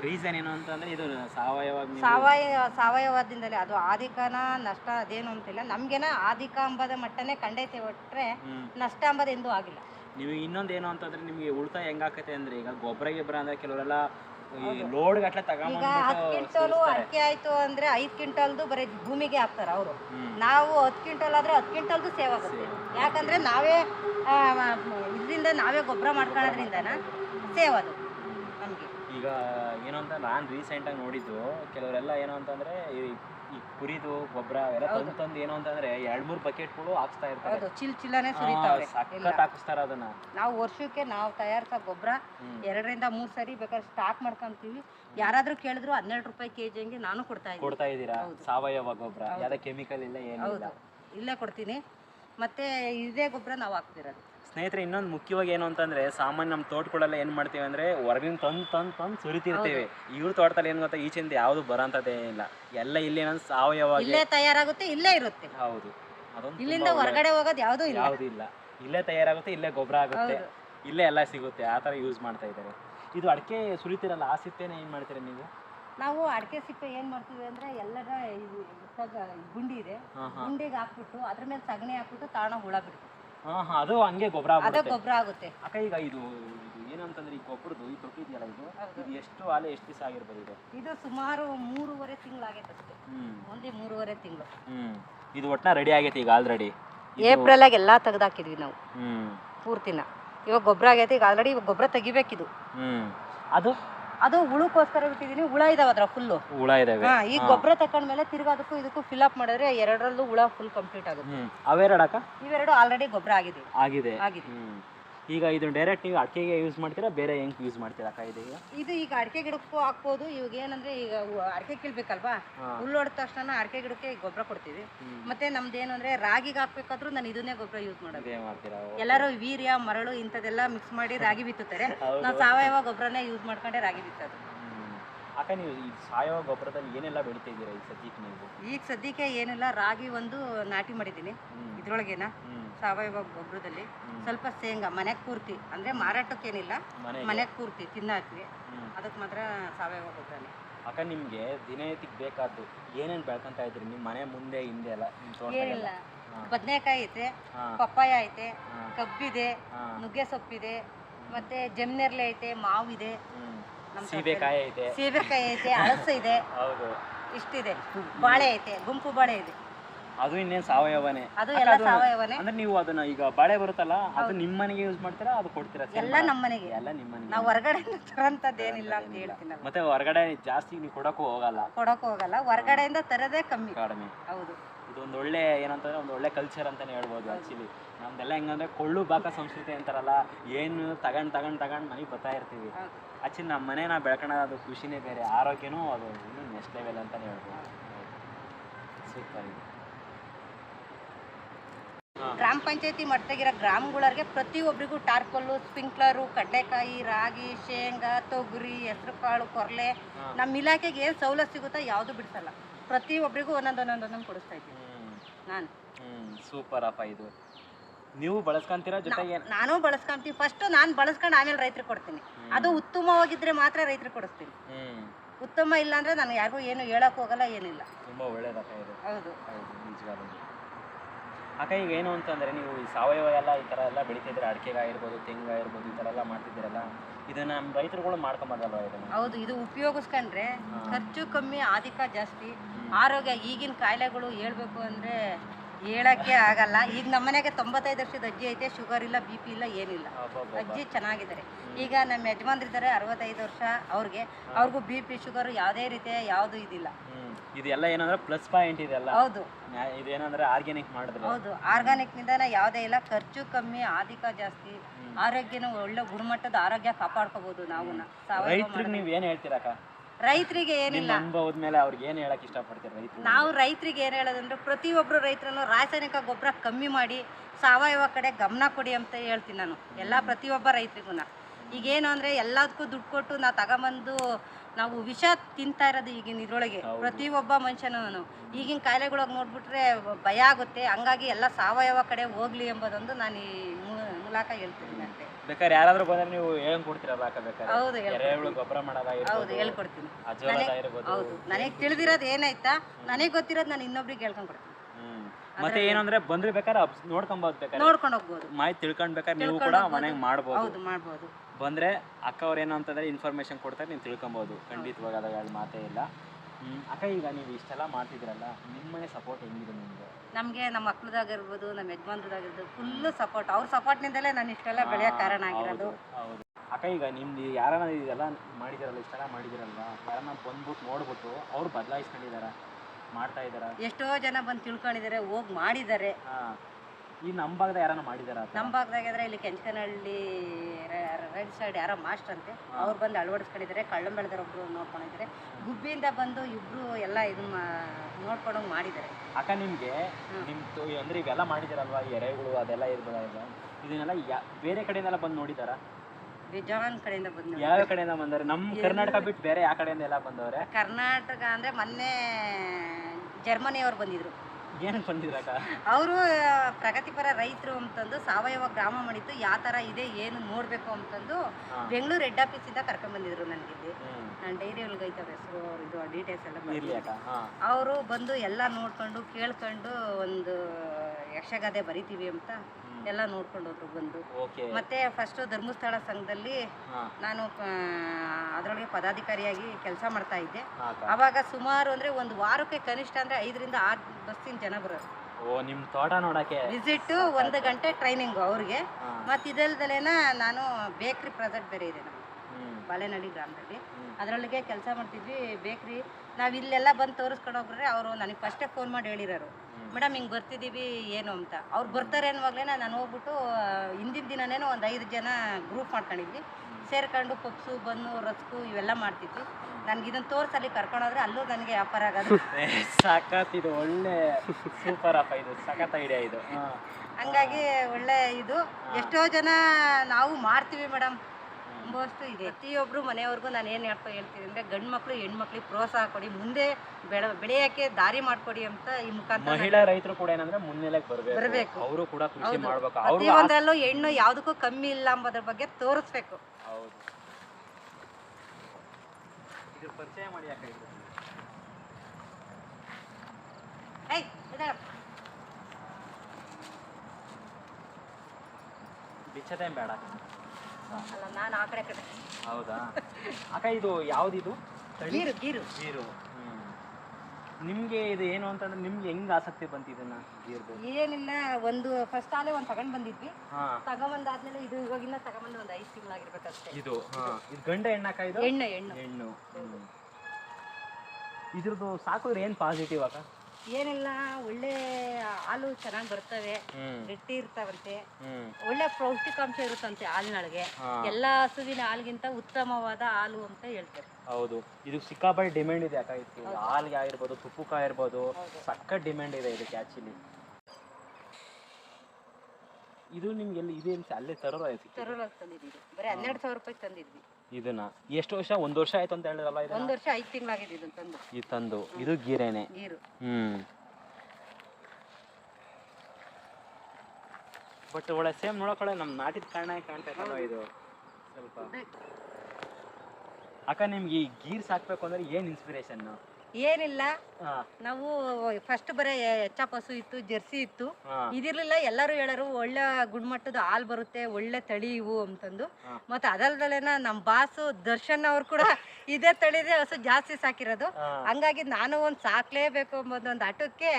ರೀಸನ್ ಏನು ಅಂತಂದ್ರೆ ಇದು ಸಾವಯವ ನೀವು- ಸಾವಯವ ಸಾವಯವದಿಂದಲೇ ಅದು ಆದಿಕನ ನಷ್ಟ ಅದೇನು ಅಂತಿಲ್ಲ. ನಮ್ಗೇನ ಆದಿಕ ಅಂಬದ ಮಟ್ಟನೇ ಕಂಡೈತೆ ಹ್ಮ್. ನಷ್ಟ ಅಂಬದು ಎಂದೂ ಆಗಿಲ್ಲ. ನಿಮಗೆ ಇನ್ನೊಂದು ಏನು ಅಂತಂದ್ರೆ ನಿಮಗೆ ಉಳಿತಾಯ ಹೆಂಗಾಕತ್ತೆ ಅಂದ್ರೆ ಈಗ ಗೊಬ್ಬರ ಗಿಬ್ಬರ ಅಂದ್ರೆ ಕೆಲವರೆಲ್ಲ ಈ ಲೋಡ್ ಗಟ್ಲೆ ಈಗ ಹತ್ತು ಕ್ವಿಂಟಲು ಅಡಿಕೆ ಆಯ್ತು ಅಂದ್ರೆ ಐದು ಕ್ವಿಂಟಲ್ದು ಬರೀ ಭೂಮಿಗೆ ಹಾಕ್ತಾರೆ ಅವರು. ನಾವು ಹತ್ತು ಕ್ವಿಂಟಲ್ ಆದ್ರೆ ಹತ್ತು ಕ್ವಿಂಟಲ್ದು ಸೇವ್ ಆಗುತ್ತೆ. ಯಾಕಂದ್ರೆ ನಾವೇ ಇದರಿಂದ ನಾವೇ ಗೊಬ್ಬರ ಮಾಡ್ಕೊಳ್ಳೋದ್ರಿಂದನ ಸೇವ್ ಅದು ನಮಗೆ. ಈಗ ಏನು ಅಂತ ನಾನು ರೀಸೆಂಟಾಗಿ ನೋಡಿದ್ದು ಕೆಲವರೆಲ್ಲ ಏನು ಅಂತಂದ್ರೆ ಈ ಈ ಕುರಿದು ಗೊಬ್ಬರ ಎಲ್ಲ ತಂದು ತಂದು ಏನು ಅಂತಂದ್ರೆ ಎರಡ್ ಮೂರು ಬಕೆಟ್ಗಳು ಹಾಕ್ಸ್ತಾ ಇರ್ತಾರೆ. ಹೌದು ಚಿಲ್ ಚಿಲ್ಲನೆ ಸುರಿತಾವ್ರೆ. ಸಖತ್ ಹಾಕಿಸ್ತಾರ ಅದನ್ನ. ನಾವು ವರ್ಷಕ್ಕೆ ನಾವು ತಯಾರಿಸೋ ಗೊಬ್ಬರ ಎರಡರಿಂದ ಮೂರ್ ಸರಿ ಬೇಕಾದ್ರೆ ಸ್ಟಾಕ್ ಮಾಡ್ಕೊಂತೀವಿ. ಯಾರಾದ್ರೂ ಕೇಳಿದ್ರು ಹನ್ನೆರಡು ರೂಪಾಯಿ ಕೆ ಜಿ ಹಂಗೆ ನಾನು ಕೊಡ್ತಾ ಇದ್ದೀನಿ. ಕೊಡ್ತಾ ಇದ್ದೀರಾ? ಸಾವಯವ ಗೊಬ್ಬರ. ಯಾವ್ದೇ ಕೆಮಿಕಲ್ ಇಲ್ಲ ಏನಿಲ್ಲ. ಹೌದು. ಇಲ್ಲೇ ಕೊಡ್ತೀನಿ. ಮತ್ತೆ ಇದೇ ಗೊಬ್ಬರ ನಾವು ಹಾಕ್ತಿರೋದು. ಸ್ನೇಹಿತರೆ ಇನ್ನೊಂದು ಮುಖ್ಯವಾಗಿ ಏನು ಅಂತಂದ್ರೆ ಸಾಮಾನ್ಯ ನಮ್ಮ ತೋಟಗಳೆಲ್ಲ ಏನು ಮಾಡ್ತೀವಿ ಅಂದ್ರೆ ಹೊರಗಿನ ತಂದ್ ತಂದ್ ತಂದ್ ಸುರಿತಿರ್ತೀವಿ. ಇವ್ರ ತೋಟದಲ್ಲಿ ಏನು ಗೊತ್ತಾ ಈಚಿಂದ ಯಾವುದು ಬರೋಂಥದ್ದೇ ಇಲ್ಲ. ಎಲ್ಲ ಇಲ್ಲಿ ಏನಂದ್ರೆ ಸಾವಯವಾಗಿ ಇಲ್ಲೇ ತಯಾರಾಗುತ್ತೆ ಇಲ್ಲೇ ಇರುತ್ತೆ. ಹೌದು. ಅದೊಂದು ಇಲ್ಲಿಂದ ಹೊರಗಡೆ ಹೋಗೋದು ಯಾವುದೂ ಇಲ್ಲ. ಯಾವುದು ಇಲ್ಲ. ಇಲ್ಲೇ ತಯಾರಾಗುತ್ತೆ ಇಲ್ಲೇ ಗೊಬ್ಬರ ಆಗುತ್ತೆ. ಇಲ್ಲೇ ಎಲ್ಲ ಸಿಗುತ್ತೆ. ಆ ಥರ ಯೂಸ್ ಮಾಡ್ತಾ ಇದ್ದಾರೆ. ಇದು ಅಡಿಕೆ ಸುರಿತಿರಲ್ಲ ಆ ಸಿಪ್ಪೆನ ಏನು ಮಾಡ್ತೀರಾ ನೀವು? ನಾವು ಅಡಿಕೆ ಸಿಪ್ಪೆ ಏನ್ ಮಾಡ್ತೀವಿ ಅಂದ್ರೆ ಎಲ್ಲರ ಗುಂಡಿ ಇದೆ. ಗುಂಡಿಗೆ ಹಾಕ್ಬಿಟ್ಟು ಅದ್ರ ಮೇಲೆ ಸಗಣಿ ಹಾಕ್ಬಿಟ್ಟು ತಾಣ ಹುಳ ಬಿಡ್ತೀವಿ. ಅದು ಹಂಗೆ ಗೊಬ್ಬರ ಅದೇ ಗೊಬ್ಬರ ಆಗುತ್ತೆ. ಅಕ್ಕ ಈಗ ಇದು ಏನಂತಂದ್ರೆ ಈ ಗೊಬ್ಬರದ್ದು ಈ ತೊಟ್ಟಿ ಇದೆಯಲ್ಲ ಇದು. ಇದು ಎಷ್ಟು ಆಲೆ ಎಷ್ಟು ದಿವಸ ಆಗಿರ್ಬೋದು ಇದು? ಇದು ಸುಮಾರು ಮೂರುವರೆ ತಿಂಗಳಾಗೈತೆ ಅಷ್ಟೇ. ಒಂದೇ ಮೂರುವರೆ ತಿಂಗಳು. ಹ್ಮ್. ಇದು ಒಟ್ನ ರೆಡಿ ಆಗೈತೆ ಈಗ ಆಲ್ರೆಡಿ ಏಪ್ರಿಲ್ ಆಗಿ ಎಲ್ಲಾ ತೆಗ್ದಾಕಿದ್ವಿ ನಾವು. ಹ್ಮ್. ಪೂರ್ತಿನ. ಇವಾಗ ಗೊಬ್ಬರ ಆಗೈತೆ ಈಗ ಆಲ್ರೆಡಿ ಇವಾಗ ಗೊಬ್ಬರ ತೆಗಿಬೇಕಿದು. ಹ್ಮ್. ಅದು? ಅದು ಹುಳುಕೋಸ್ಕರ ಬಿಟ್ಟಿದೀನಿ ಹುಳ ಇದಾವ ಅದ್ರ ಫುಲ್ಲು ಹುಳ ಇದಾವೆ. ಹಾ ಈಗ ಗೊಬ್ಬರ ತಕೊಂಡ್ಮೇಲೆ ತಿರ್ಗಾ ಅದಕ್ಕೂ ಇದಕ್ಕೂ ಫಿಲ್ ಅಪ್ ಮಾಡಿದ್ರೆ ಎರಡರಲ್ಲೂ ಹುಳ ಫುಲ್ ಕಂಪ್ಲೀಟ್ ಆಗುತ್ತೆ. ಹ್ಮ್. ಅವೇರಡಕ್ಕ? ಇವೆರಡು ಆಲ್ರೆಡಿ ಗೊಬ್ಬರ ಆಗಿದೆ. ಆಗಿದೆ. ಆಗಿದೆ. ಹ್ಮ್. ಈಗ ಇದು ಡೈರೆಕ್ಟ್ ನೀವು ಅಡಿಕೆಗೆ ಯೂಸ್ ಮಾಡ್ತೀರಾ ಬೇರೆ ಹೆಂಗ್ ಯೂಸ್ ಮಾಡ್ತೀರಾ ಅಕ್ಕ ಇದು ಈಗ? ಇದು ಈಗ ಅಡಿಕೆ ಗಿಡಕ್ಕೂ ಹಾಕ್ಬೋದು ಇವಾಗ ಏನಂದ್ರೆ ಈಗ ಅಡಿಕೆ ಕೀಳ್ಬೇಕಲ್ವಾ? ಹುಲ್ಲೊಡ್ದ ತಕ್ಷಣ ಅಡಿಕೆ ಗಿಡಕ್ಕೆ ಗೊಬ್ಬರ ಕೊಡ್ತೀವಿ. ಮತ್ತೆ ನಮ್ದು ಏನು ಅಂದ್ರೆ ರಾಗಿಗೆ ಹಾಕ್ಬೇಕಾದ್ರೂ ನಾನು ಇದನ್ನೇ ಗೊಬ್ಬರ ಯೂಸ್ ಮಾಡೋದು. ಮಾಡ್ತೀರಾ? ಎಲ್ಲರೂ ವೀರ್ಯ ಮರಳು ಇಂಥದ್ದೆಲ್ಲ ಮಿಕ್ಸ್ ಮಾಡಿ ರಾಗಿ ಬಿತ್ತುತ್ತಾರೆ. ನಾವು ಸಾವಯವ ಗೊಬ್ಬರನೇ ಯೂಸ್ ಮಾಡ್ಕೊಂಡೆ ರಾಗಿ ಬಿತ್ತೋದು. ಅಕ್ಕ ನೀವು ಈ ಸಾವಯವ ಗೊಬ್ಬರದಲ್ಲಿ ಏನೆಲ್ಲ ಬೆಳಿತಿದ್ದೀರಾ ಈ ಸದ್ಯಕ್ಕೆ ನೀವು? ಈಗ ಸದ್ಯಕ್ಕೆ ಏನಿಲ್ಲ ರಾಗಿ ಒಂದು ನಾಟಿ ಮಾಡಿದ್ದೀನಿ. ಇದ್ರೊಳಗೇನಾ. ಸಾವಯವ ಗೊಬ್ಬರದಲ್ಲಿ ಸ್ವಲ್ಪ ಶೇಂಗಾ ಮನೆಗೆ ಪೂರ್ತಿ ಅಂದ್ರೆ ಮಾರಾಟಕ್ಕೇನಿಲ್ಲ ಮನೆಗೆ? ಮನೆಗೆ ಪೂರ್ತಿ ತಿನ್ನಾಕ್ವಿ. ಅದಕ್ಕೆ ಮಾತ್ರ ಸಾವಯವ ಗೊಬ್ಬರನೇ. ಅಕ್ಕ ನಿಮ್ಗೆ ದಿನನಿತ್ಯಕ್ಕೆ ಬೇಕಾದ್ದು ಏನೇನ್ ಬೆಳ್ಕೊಂತ ಇದ್ರಿ ನಿಮ್ಮ ಮನೆ ಮುಂದೆ ಹಿಂದೆ ಎಲ್ಲ ಏನಿಲ್ಲ. ಬದನೆಕಾಯಿ ಐತೆ ಪಪ್ಪಾಯ ಐತೆ ಕಬ್ಬಿದೆ. ನುಗ್ಗೆ ಸೊಪ್ಪಿದೆ ಮತ್ತೆ ಜಮ್ನೆರ್ಲೆ ಐತೆ ಮಾವಿದೆ. ಇದೆ ನಮ್ ಸೀಬೆಕಾಯಿ ಐತೆ. ಸೀಬೆಕಾಯಿ ಐತೆ ಅಳಸ ಇದೆ. ಹೌದು. ಇಷ್ಟಿದೆ. ಬಾಳೆ ಐತೆ ಗುಂಪು ಬಾಳೆ ಇದೆ. ಅದು ಇನ್ನೇನು ಸಾವಯವನೇ. ಅದು ಅಕ್ಕ, ಎಲ್ಲ ಸಾವಯವನೇ. ಅಂದ್ರೆ ನೀವು ಅದನ್ನ ಈಗ ಬಾಳೆ ಬರುತ್ತಲ್ಲ ಅದು ನಿಮ್ಮ ಮನೆಗೆ ಯೂಸ್ ಮಾಡ್ತೀರಾ ಅದು ಕೊಡ್ತೀರಾ? ಎಲ್ಲ ಮಾಡಕ್ಕೆ? ನಮ್ಮ ಮನೆಗೆ ಎಲ್ಲ ನಿಮ್ಮ ಮನೆಗೆ ನಾವು ಹೊರಗಡೆ ತರಂತದ್ದೇನಿಲ್ಲ ಅಂತ ಹೇಳ್ತೀನಿ ಮತ್ತೆ ಹೊರಗಡೆ ಜಾಸ್ತಿ ನೀವು ಕೊಡಕ್ಕೂ ಹೋಗಲ್ಲ. ಕೊಡಕ್ ಹೋಗಲ್ಲ. ಹೊರಗಡೆಯಿಂದ ತರದೇ ಕಮ್ಮಿ. ಕಡಿಮೆ. ಹೌದು. ಇದೊಂದು ಒಳ್ಳೆ ಏನಂತಂದ್ರೆ ಒಂದು ಒಳ್ಳೆ ಕಲ್ಚರ್ ಅಂತಾನೆ ಹೇಳ್ಬೋದು ಆಕ್ಚುಲಿ ನಮ್ದೆಲ್ಲ ಹೆಂಗಂದ್ರೆ ಕೊಳ್ಳು ಬಾಕ ಸಂಸ್ಕೃತಿ ಅಂತಾರಲ್ಲ ಏನು ತಗೊಂಡ್ ತಗೊಂಡ್ ತಗೊಂಡ್ ಮನೆಗೆ ಬರ್ತಾ ಇರ್ತೀವಿ. ಆಚಿ ಆಕ್ಚುಲಿ ನಮ್ಮ ಮನೆ ನಾವು ಬೆಳ್ಕೊಳ್ಳೋದು ಅದು ಖುಷಿನೇ ಬೇರೆ. ಆರೋಗ್ಯನೂ ಅದು ಇನ್ನೂ ನೆಕ್ಸ್ಟ್ ಲೆವೆಲ್ ಅಂತಾನೆ ಹೇಳ್ಬೋದು. ಸೂಪರ್. ಇದೆ ಗ್ರಾಮ ಪಂಚಾಯತಿ ಮಟ್ಟದಾಗಿರೋ ಗ್ರಾಮಗಳಿಗೆ ಪ್ರತಿಯೊಬ್ಬರಿಗೂ ಟಾರ್ಪಲ್ಲು ಸ್ಪ್ರಿಂಕ್ಲರು ಕಡಲೆಕಾಯಿ ರಾಗಿ ಶೇಂಗಾ ತೊಗರಿ ಹೆಸರು ಕಾಳು ಕೊರಲೆ ನಮ್ಮ ಇಲಾಖೆಗೆ ಏನು ಸವಲತ್ತು ಸಿಗುತ್ತೋ ಯಾವುದು ಬಿಡಿಸಲ್ಲ. ಪ್ರತಿಯೊಬ್ಬರಿಗೂ ಒಂದೊಂದು ಒಂದೊಂದು ಒಂದೊಂದು ಕೊಡಿಸ್ತಾ ಇದ್ದೀನಿ ನಾನು. ಸೂಪರ್ ಅಪ್ಪ ಇದು. ನೀವು ಬಳಸ್ಕೊಂತೀರಾ ಜೊತೆಗೆ? ನಾನು ಬಳಸ್ಕೊಂತೀನಿ ಫಸ್ಟ್ ನಾನು ಬಳಸ್ಕೊಂಡು ಆಮೇಲೆ ರೈತರಿಗೆ ಕೊಡ್ತೀನಿ. ಅದು ಉತ್ತಮವಾಗಿದ್ರೆ ಮಾತ್ರ ರೈತರಿಗೆ ಕೊಡಿಸ್ತೀನಿ. ಉತ್ತಮ ಇಲ್ಲ ಅಂದ್ರೆ ನಾನು ಯಾರಿಗೂ ಏನು ಹೇಳಕ್ ಹೋಗಲ್ಲ ಏನಿಲ್ಲ. ತುಂಬಾ ಒಳ್ಳೇದಪ್ಪ ಇದು. ಹೌದು ನಿಜವಾಗ್ಲೂ. ಅಕ್ಕ ಈಗ ಏನು ಅಂತಂದರೆ ನೀವು ಈ ಸಾವಯವ ಎಲ್ಲ ಈ ಥರ ಎಲ್ಲ ಬೆಳಿತಿದ್ರೆ ಅಡಿಕೆಗಾಗಿರ್ಬೋದು ತೆಂಗಾಗಿರ್ಬೋದು ಈ ಥರ ಎಲ್ಲ ಮಾಡ್ತಿದ್ದೀರಲ್ಲ? ಇದನ್ನ ನಮ್ಮ ರೈತರುಗಳು ಮಾಡ್ಕೊಂಬದಲ್ವ ಇದನ್ನ? ಹೌದು ಇದು ಉಪಯೋಗಿಸ್ಕೊಂಡ್ರೆ ಖರ್ಚು ಕಮ್ಮಿ ಆದಿಕ ಜಾಸ್ತಿ. ಆರೋಗ್ಯ ಈಗಿನ ಕಾಯಿಲೆಗಳು ಹೇಳ್ಬೇಕು ಅಂದ್ರೆ ಹೇಳಕ್ಕೆ ಆಗಲ್ಲ. ಈಗ ನಮ್ಮ ಮನೆಗೆ ತೊಂಬತ್ತೈದು ವರ್ಷದ ಅಜ್ಜಿ ಐತೆ ಶುಗರ್ ಇಲ್ಲ ಬಿ ಪಿ ಇಲ್ಲ ಏನಿಲ್ಲ. ಅಜ್ಜಿ ಚೆನ್ನಾಗಿದ್ದಾರೆ. ಈಗ ನಮ್ಮ ಯಜಮಾನ್ರಿದ್ದಾರೆ ಅರವತ್ತೈದು ವರ್ಷ ಅವ್ರಿಗೆ. ಅವ್ರಿಗೂ ಬಿ ಪಿ ಶುಗರ್ ಯಾವುದೇ ರೀತಿಯ ಯಾವುದು ಇದಿಲ್ಲ. ಇದೆಲ್ಲ ಏನಂದ್ರೆ ಪ್ಲಸ್ ಪಾಯಿಂಟ್ ಇದೆಲ್ಲ. ಹೌದು. ಇದೇನಂದ್ರೆ ಆರ್ಗ್ಯಾನಿಕ್ ಮಾಡಿದ್ರೆ. ಹೌದು ಆರ್ಗಾನಿಕ್ ನಿಂದನ ಯಾವುದೇ ಇಲ್ಲ ಖರ್ಚು ಕಮ್ಮಿ ಆದಿಕ ಜಾಸ್ತಿ. ಆರೋಗ್ಯನ ಒಳ್ಳೆ ಗುಣಮಟ್ಟದ ಆರೋಗ್ಯ ಕಾಪಾಡ್ಕೋಬಹುದು ನಾವು ರೈತರಿಗೆ ನೀವು ಏನು ಹೇಳ್ತೀರಕ್ಕ ರೈತರಿಗೆ ಏನಿಲ್ಲ. ಅನುಭವದ ಮೇಲೆ ಅವ್ರಿಗೆ ಏನು ಹೇಳಕ್ ಇಷ್ಟಪಡ್ತೀರಿ ರೈತರು ನಾವು ರೈತರಿಗೆ ಏನು ಹೇಳೋದಂದ್ರೆ ಪ್ರತಿಯೊಬ್ಬರು ರೈತರನ್ನು ರಾಸಾಯನಿಕ ಗೊಬ್ಬರ ಕಮ್ಮಿ ಮಾಡಿ ಸಾವಯವ ಕಡೆ ಗಮನ ಕೊಡಿ ಅಂತ ಹೇಳ್ತೀನಿ ನಾನು. ಎಲ್ಲ ಪ್ರತಿಯೊಬ್ಬ ರೈತರಿಗೂ ಈಗೇನು ಅಂದರೆ ಎಲ್ಲದಕ್ಕೂ ದುಡ್ಡು ಕೊಟ್ಟು ನಾವು ತಗೊಂಬಂದು ನಾವು ವಿಷ ತಿಂತಾ ಇರೋದು ಈಗಿನ ಇದ್ರೊಳಗೆ. ಪ್ರತಿ ಪ್ರತಿಯೊಬ್ಬ ಮನುಷ್ಯನೂ ಈಗಿನ ಕಾಯಿಲೆಗಳಾಗ ನೋಡ್ಬಿಟ್ರೆ ಭಯ ಆಗುತ್ತೆ. ಹಂಗಾಗಿ ಎಲ್ಲ ಸಾವಯವ ಕಡೆ ಹೋಗ್ಲಿ ಎಂಬುದೊಂದು ನಾನು ಈ ಮೂಲಕ ಹೇಳ್ತೀನಿ ಅಷ್ಟೇ ಬೇಕಾದ್ರೆ ಯಾರಾದ್ರೂ ಬಂದ್ರೆ ನೀವು ಬೇಕಾದ್ರೆ? ಹೌದು ಗೊಬ್ಬರ ಹೌದು ಹೇಳ್ಕೊಡ್ತೀನಿ. ಹೌದು. ನನಗೆ ತಿಳಿದಿರೋದು ಏನಾಯ್ತಾ? ನನಗೆ ಗೊತ್ತಿರೋದು ನಾನು ಇನ್ನೊಬ್ರಿಗೆ ಹೇಳ್ಕೊಂಡ್ ಕೊಡ್ತೀನಿ. ಮತ್ತೆ ಏನಂದ್ರೆ ಬಂದ್ರೆ ಬೇಕಾದ್ರೆ ನೋಡ್ಕೊಂಡ್ ಬೇಕಾದ್ರೆ ನೋಡ್ಕೊಂಡು ಹೋಗ್ಬೋದು. ಮಾಹಿತಿ ತಿಳ್ಕೊಂಡ್ಬೇಕಾದ್ರೆ ನೀವು ಕೂಡ ಮನೆಗೆ ಮಾಡ್ಬೋದು. ಹೌದು ಮಾಡ್ಬೋದು. ಬಂದ್ರೆ ಅಕ್ಕ ಅವ್ರು ಏನು ಅಂತಂದರೆ ಇನ್ಫಾರ್ಮೇಷನ್ ಕೊಡ್ತಾರೆ ನೀವು ತಿಳ್ಕೊಬೋದು. ಖಂಡಿತವಾಗಿ ಅದಾಗ ಎರಡು ಮಾತೇ ಇಲ್ಲ. ಅಕ್ಕ ಈಗ ನೀವು ಇಷ್ಟೆಲ್ಲ ಮಾಡ್ತಿದ್ದೀರಲ್ಲ ನಿಮ್ಮನೆ ಸಪೋರ್ಟ್ ಹೆಂಗಿದೆ ನಿಮಗೆ? ನಮಗೆ ನಮ್ಮ ಮಕ್ಳದಾಗಿರ್ಬೋದು ನಮ್ಮ ಯಜಮಾನ್ರದಾಗಿರ್ಬೋದು ಫುಲ್ಲು ಸಪೋರ್ಟ್ ಅವ್ರ ಸಪೋರ್ಟ್ನಿಂದಲೇ ನಾನು ಇಷ್ಟೆಲ್ಲ ಬೆಳೆಯೋಕೆ ಕಾರಣ ಆಗಿರೋದು. ಹೌದು, ಅಕ್ಕ ಈಗ ನಿಮ್ದು ಯಾರನ್ನ ಇದೆಲ್ಲ ಮಾಡಿದಿರಲ್ಲ ಇಷ್ಟೆಲ್ಲ ಮಾಡಿದಿರಲ್ಲ ಯಾರನ್ನ ಬಂದ್ಬಿಟ್ಟು ನೋಡ್ಬಿಟ್ಟು ಅವ್ರು ಬದಲಾಯಿಸ್ಕೊಂಡಿದ್ದಾರೆ ಮಾಡ್ತಾ ಇದ್ದಾರೆ ಎಷ್ಟೋ ಜನ ಬಂದು ತಿಳ್ಕೊಂಡಿದ್ದಾರೆ ಹೋಗಿ ಮಾಡಿದ್ದಾರೆ ಈ ನಮ್ಮ ಭಾಗದ ಯಾರನ್ನ ಮಾಡಿದಾರ ನಮ್ಮ ಭಾಗದಾಗಿದ್ರೆ ಇಲ್ಲಿ ಕೆಂಚಕನಹಳ್ಳಿ ರೈಟ್ ಸೈಡ್ ಯಾರೋ ಮಾಸ್ಟರ್ ಅಂತೆ. ಅವ್ರು ಬಂದು ಅಳವಡಿಸ್ಕೊಂಡಿದ್ದಾರೆ ಕಳ್ಳಂ ಬೆಳೆದವ್ರು ಒಬ್ರು ನೋಡ್ಕೊಂಡಿದ್ದಾರೆ ಗುಬ್ಬಿಯಿಂದ ಬಂದು ಇಬ್ರು ಎಲ್ಲ ಇದನ್ನ ನೋಡ್ಕೊಂಡು ಮಾಡಿದ್ದಾರೆ ಅಕ್ಕ ನಿಮ್ಗೆ ನಿಮ್ದು ಅಂದ್ರೆ ಇವೆಲ್ಲ ಮಾಡಿದಾರಲ್ವಾ ಎರೆಗಳು ಅದೆಲ್ಲ ಇರ್ಬೋದ ಇದನ್ನೆಲ್ಲ ಯಾ- ಬೇರೆ ಕಡೆಯಿಂದೆಲ್ಲ ಬಂದು ನೋಡಿದಾರ? ಬೇಜಾನ್ ಕಡೆಯಿಂದ ಬಂದ್ ಯಾವ ಕಡೆಯಿಂದ ಬಂದವ್ರೆ? ನಮ್ಮ ಕರ್ನಾಟಕ ಬಿಟ್ಟು ಬೇರೆ ಯಾವ ಕಡೆಯಿಂದ ಎಲ್ಲ ಬಂದವ್ರೆ? ಕರ್ನಾಟಕ ಅಂದ್ರೆ ಮೊನ್ನೆ ಜರ್ಮನಿಯವ್ರು ಬಂದಿದ್ರು. ಏನಕ್ಕೆ ಬಂದಿದ್ರಕ್ಕ ಅವರು ಪ್ರಗತಿಪರ ರೈತರು ಅಂತಂದು ಸಾವಯವ ಗ್ರಾಮ ಮಾಡಿದ್ದು ಯಾವ ಥರ ಇದೆ ಏನು ನೋಡಬೇಕು ಅಂತಂದು ಬೆಂಗಳೂರು ಹೆಡ್ ಆಫೀಸಿಂದ ಕರ್ಕೊಂಡ್ ಬಂದಿದ್ರು ನನಗಿಲ್ಲಿ ಹ್ಮ್. ನಾನು ಡೈರಿ ಒಳಗೈತವ ಹೆಸರು ಇದು ಡೀಟೇಲ್ಸ್ ಎಲ್ಲ ಅವರು ಬಂದು ಎಲ್ಲ ನೋಡ್ಕೊಂಡು ಕೇಳ್ಕೊಂಡು ಒಂದು ಯಕ್ಷಗಾದೆ ಬರಿತೀವಿ ಅಂತ ಎಲ್ಲ ನೋಡ್ಕೊಂಡು ಹೋದ್ರು ಬಂದು. ಓಕೆ ಮತ್ತೆ ಫಸ್ಟ್ ಧರ್ಮಸ್ಥಳ ಸಂಘದಲ್ಲಿ ಹಾ. ನಾನು ಅದರೊಳಗೆ ಪದಾಧಿಕಾರಿಯಾಗಿ ಕೆಲಸ ಮಾಡ್ತಾ ಇದ್ದೆ. ಹಾ ಅಕ್ಕ. ಅವಾಗ ಸುಮಾರು ಅಂದ್ರೆ ಒಂದು ವಾರಕ್ಕೆ ಕನಿಷ್ಠ ಅಂದ್ರೆ ಐದರಿಂದ ಆರು ಬಸ್ಸಿನ ಜನ ಬರೋದು ಓ ನಿಮ್ ತೋಟ ನೋಡಕ್ಕೆ ವಿಸಿಟ್ ಒಂದು ಗಂಟೆ ಟ್ರೈನಿಂಗು ಅವ್ರಿಗೆ. ಮತ್ತೆ ಮತ್ತು ಇದಲ್ದಲೇನ ನಾನು ಬೇಕ್ರಿ ಪ್ರಾಜೆಕ್ಟ್ ಬೇರೆ ಇದೆ ನಮ್ಗೆ ಹ್ಮ್. ಬಾಳೆನಹಳ್ಳಿ ಗ್ರಾಮದಲ್ಲಿ. ಅದರೊಳಗೆ ಕೆಲಸ ಮಾಡ್ತಿದ್ವಿ ಬೇಕ್ರಿ. ನಾವು ಇಲ್ಲೆಲ್ಲ ಬಂದು ತೋರಿಸ್ಕೊಂಡು ಹೋಗ್ರೆ ಅವರು ನನಗೆ ಫಸ್ಟೇ ಫೋನ್ ಮಾಡಿ ಹೇಳಿರೋರು. ಮೇಡಮ್ ಹಿಂಗೆ ಬರ್ತಿದ್ದೀವಿ ಏನು ಅಂತ. ಅವ್ರು ಬರ್ತಾರೆ ಅನ್ನುವಾಗಲೇ ನಾನು ಹೋಗ್ಬಿಟ್ಟು ಹಿಂದಿನ ದಿನನೇ ಒಂದು ಐದು ಜನ ಗ್ರೂಪ್ ಮಾಡ್ಕೊಂಡಿದ್ವಿ. ಸೇರ್ಕೊಂಡು ಪಪ್ಸು ಬನ್ನು ರಸ್ಕು ಇವೆಲ್ಲ ಮಾಡ್ತಿದ್ವಿ. ನನಗೆ ಇದನ್ನು ತೋರಿಸಿ ಅಲ್ಲಿ ಕರ್ಕೊಂಡೋದ್ರೆ ಅಲ್ಲೂ ನನಗೆ ವ್ಯಾಪಾರ ಆಗೋದು. ಸಖತ್ ಇದು ಒಳ್ಳೆ ಸೂಪರ್ ಅಪ್ಪ ಇದು ಸಖತ್ ಐಡಿಯಾ ಇದು. ಹಂಗಾಗಿ ಒಳ್ಳೆ ಇದು. ಎಷ್ಟೋ ಜನ ನಾವು ಮಾಡ್ತೀವಿ ಮೇಡಮ್. ತುಂಬಷ್ಟು ಇದೆ. ಪ್ರತಿಯೊಬ್ಬರು ಮನೆಯವ್ರಿಗೂ ನಾನು ಏನು ಹೇಳ್ತಾ ಹೇಳ್ತೀನಿ ಅಂದರೆ ಗಂಡು ಮಕ್ಕಳು ಹೆಣ್ಮಕ್ಳಿಗೆ ಪ್ರೋತ್ಸಾಹ ಕೊಡಿ. ಮುಂದೆ ಬೆಳ ಬೆಳೆಯೋಕ್ಕೆ ದಾರಿ ಮಾಡಿಕೊಡಿ ಅಂತ ಈ ಮುಖಾಂತರ ಮಹಿಳಾ ರೈತರು ಕೂಡ ಏನಂದ್ರೆ ಮುನ್ನೆಲೆಗೆ ಬರಬೇಕು. ಬರ್ಬೇಕು. ಅವರು ಕೂಡ ಕೃಷಿ ಮಾಡಬೇಕು. ಅವರು ಪ್ರತಿಯೊಂದರಲ್ಲೂ ಹೆಣ್ಣು ಯಾವುದಕ್ಕೂ ಕಮ್ಮಿ ಇಲ್ಲ ಅಂಬೋದ್ರ ಬಗ್ಗೆ ತೋರಿಸ್ಬೇಕು. ಹೌದು. ಇದು ಪರಿಚಯ ಮಾಡಿ ಯಾಕೆ ಏಯ್. ಬಿಚ್ಚದೆ ಬೇಡ. ಅಲ್ಲ ನಾನು ಆ ಕಡೆ ಕಡೆ. ಹೌದಾ? ಅಕ್ಕ ಇದು ಯಾವ್ದಿದು? ತಳಿ? ಗೀರು ಗೀರು. ಗೀರು. ಹ್ಮ್. ನಿಮ್ಗೆ ಇದು ಏನು ಅಂತಂದ್ರೆ ನಿಮ್ಗೆ ಹೆಂಗ್ ಆಸಕ್ತಿ ಬಂತು ಇದನ್ನ ಏನಿಲ್ಲ ಒಂದು ಫಸ್ಟ್ ಆಲೆ ಒಂದ್ ತಗೊಂಡ್ ಬಂದಿದ್ವಿ. ಹಾ. ತಗೊಂಬಂದಾದ್ಮೇಲೆ ಇದು ಇವಾಗಿನ ತಗೊಂಬಂದು ಒಂದ್ ಐದು ತಿಂಗಳಾಗಿರ್ಬೇಕಷ್ಟೇ. ಇದು ಹಾ. ಇದು ಗಂಡ ಹೆಣ್ಣಕ್ಕ ಇದು? ಹೆಣ್ಣು ಹ್ಮ್. ಇದ್ರದ್ದು ಸಾಕಿದ್ರೆ ಏನ್ ಪಾಸಿಟಿವ್ ಅಕ್ಕ? ಏನಿಲ್ಲ ಒಳ್ಳೆ ಹಾಲು ಚೆನ್ನಾಗಿ ಬರ್ತವೆ ಗಟ್ಟಿ ಇರ್ತಾವಂತೆ. ಒಳ್ಳೆ ಪೌಷ್ಟಿಕಾಂಶ ಇರುತ್ತಂತೆ ಹಾಲಿನೊಳಗೆ. ಎಲ್ಲಾ ಹಸುವಿನ ಹಾಲಿಗಿಂತ ಉತ್ತಮವಾದ ಹಾಲು ಅಂತ ಹೇಳ್ತಾರೆ. ಹೌದು. ಇದು ಸಿಕ್ಕಾಪಟ್ಟೆ ಡಿಮ್ಯಾಂಡ್ ಇದೆ ಅಕ್ಕ. ಇದು ಹಾಲ್ಗೆ ಆಗಿರ್ಬೋದು ತುಪ್ಪಕ್ಕೆ ಆಗಿರ್ಬೋದು ಸಕ್ಕತ್ ಸಖತ್ ಡಿಮ್ಯಾಂಡ್ ಇದೆ ಇದಕ್ಕೆ ಆಕ್ಚುಲಿ ಇದು ನಿಮ್ಗೆ ಎಲ್ಲಿ ಇದೆ ಎಲ್ಲಿ ಅಲ್ಲೇ ತರೋರ ತರೋಲಾಗಿ ತಂದಿದ್ದೀವಿ ಬರೀ ಹನ್ನೆರಡು ಸಾವಿರ ರೂಪಾಯಿ ತಂದಿದ್ವಿ. ಇದನ್ನ. ಎಷ್ಟು ವರ್ಷ? ಒಂದ್ ವರ್ಷ ಆಯ್ತು ಅಂತ ಹೇಳಿದ್ರಲ್ಲ ಇದು ಒಂದು ವರ್ಷ ಐದು ತಿಂಗಳಾಗಿದೆ ಇದನ್ನ ತಂದು. ಈ ತಂದು. ಇದು ಗೀರೆನೆ. ಗೀರು. ಹ್ಮ್. ಬಟ್ ಒಳ್ಳೆ ಸೇಮ್ ನೋಡಕೊಳ್ಳೆ ನಮ್ ನಾಟಿದ ಕಾರಣ ಕಾಣ್ತಾ ಇದು. ಸ್ವಲ್ಪ. ಅಕ್ಕ ನಿಮ್ಗೆ ಈ ಗೀರ್ ಸಾಕ್ಬೇಕು ಅಂದ್ರೆ ಏನ್ ಇನ್ಸ್ಪಿರೇಷನ್ ಏನಿಲ್ಲ. ನಾವು ಫಸ್ಟ್ ಬರೀ ಹೆಚ್ಚ ಪಸು ಇತ್ತು ಜರ್ಸಿ ಇತ್ತು. ಇದಿರ್ಲಿಲ್ಲ ಎಲ್ಲರೂ ಹೇಳರು ಒಳ್ಳೆ ಗುಣಮಟ್ಟದ ಹಾಲ್ ಬರುತ್ತೆ ಒಳ್ಳೆ ತಳಿ ಇವು ಅಂತಂದು. ಮತ್ತೆ ಅದಲ್ದಲೇನ ನಮ್ಮ ಬಾಸು ದರ್ಶನ್ ಅವ್ರು ಕೂಡ ಇದೇ ತಳಿದೇ ಹಸು ಜಾಸ್ತಿ ಸಾಕಿರೋದು. ಹಂಗಾಗಿ ನಾನು ಒಂದ್ ಸಾಕ್ಲೇಬೇಕು ಅಂಬೋದು ಒಂದು ಆಟಕ್ಕೆ.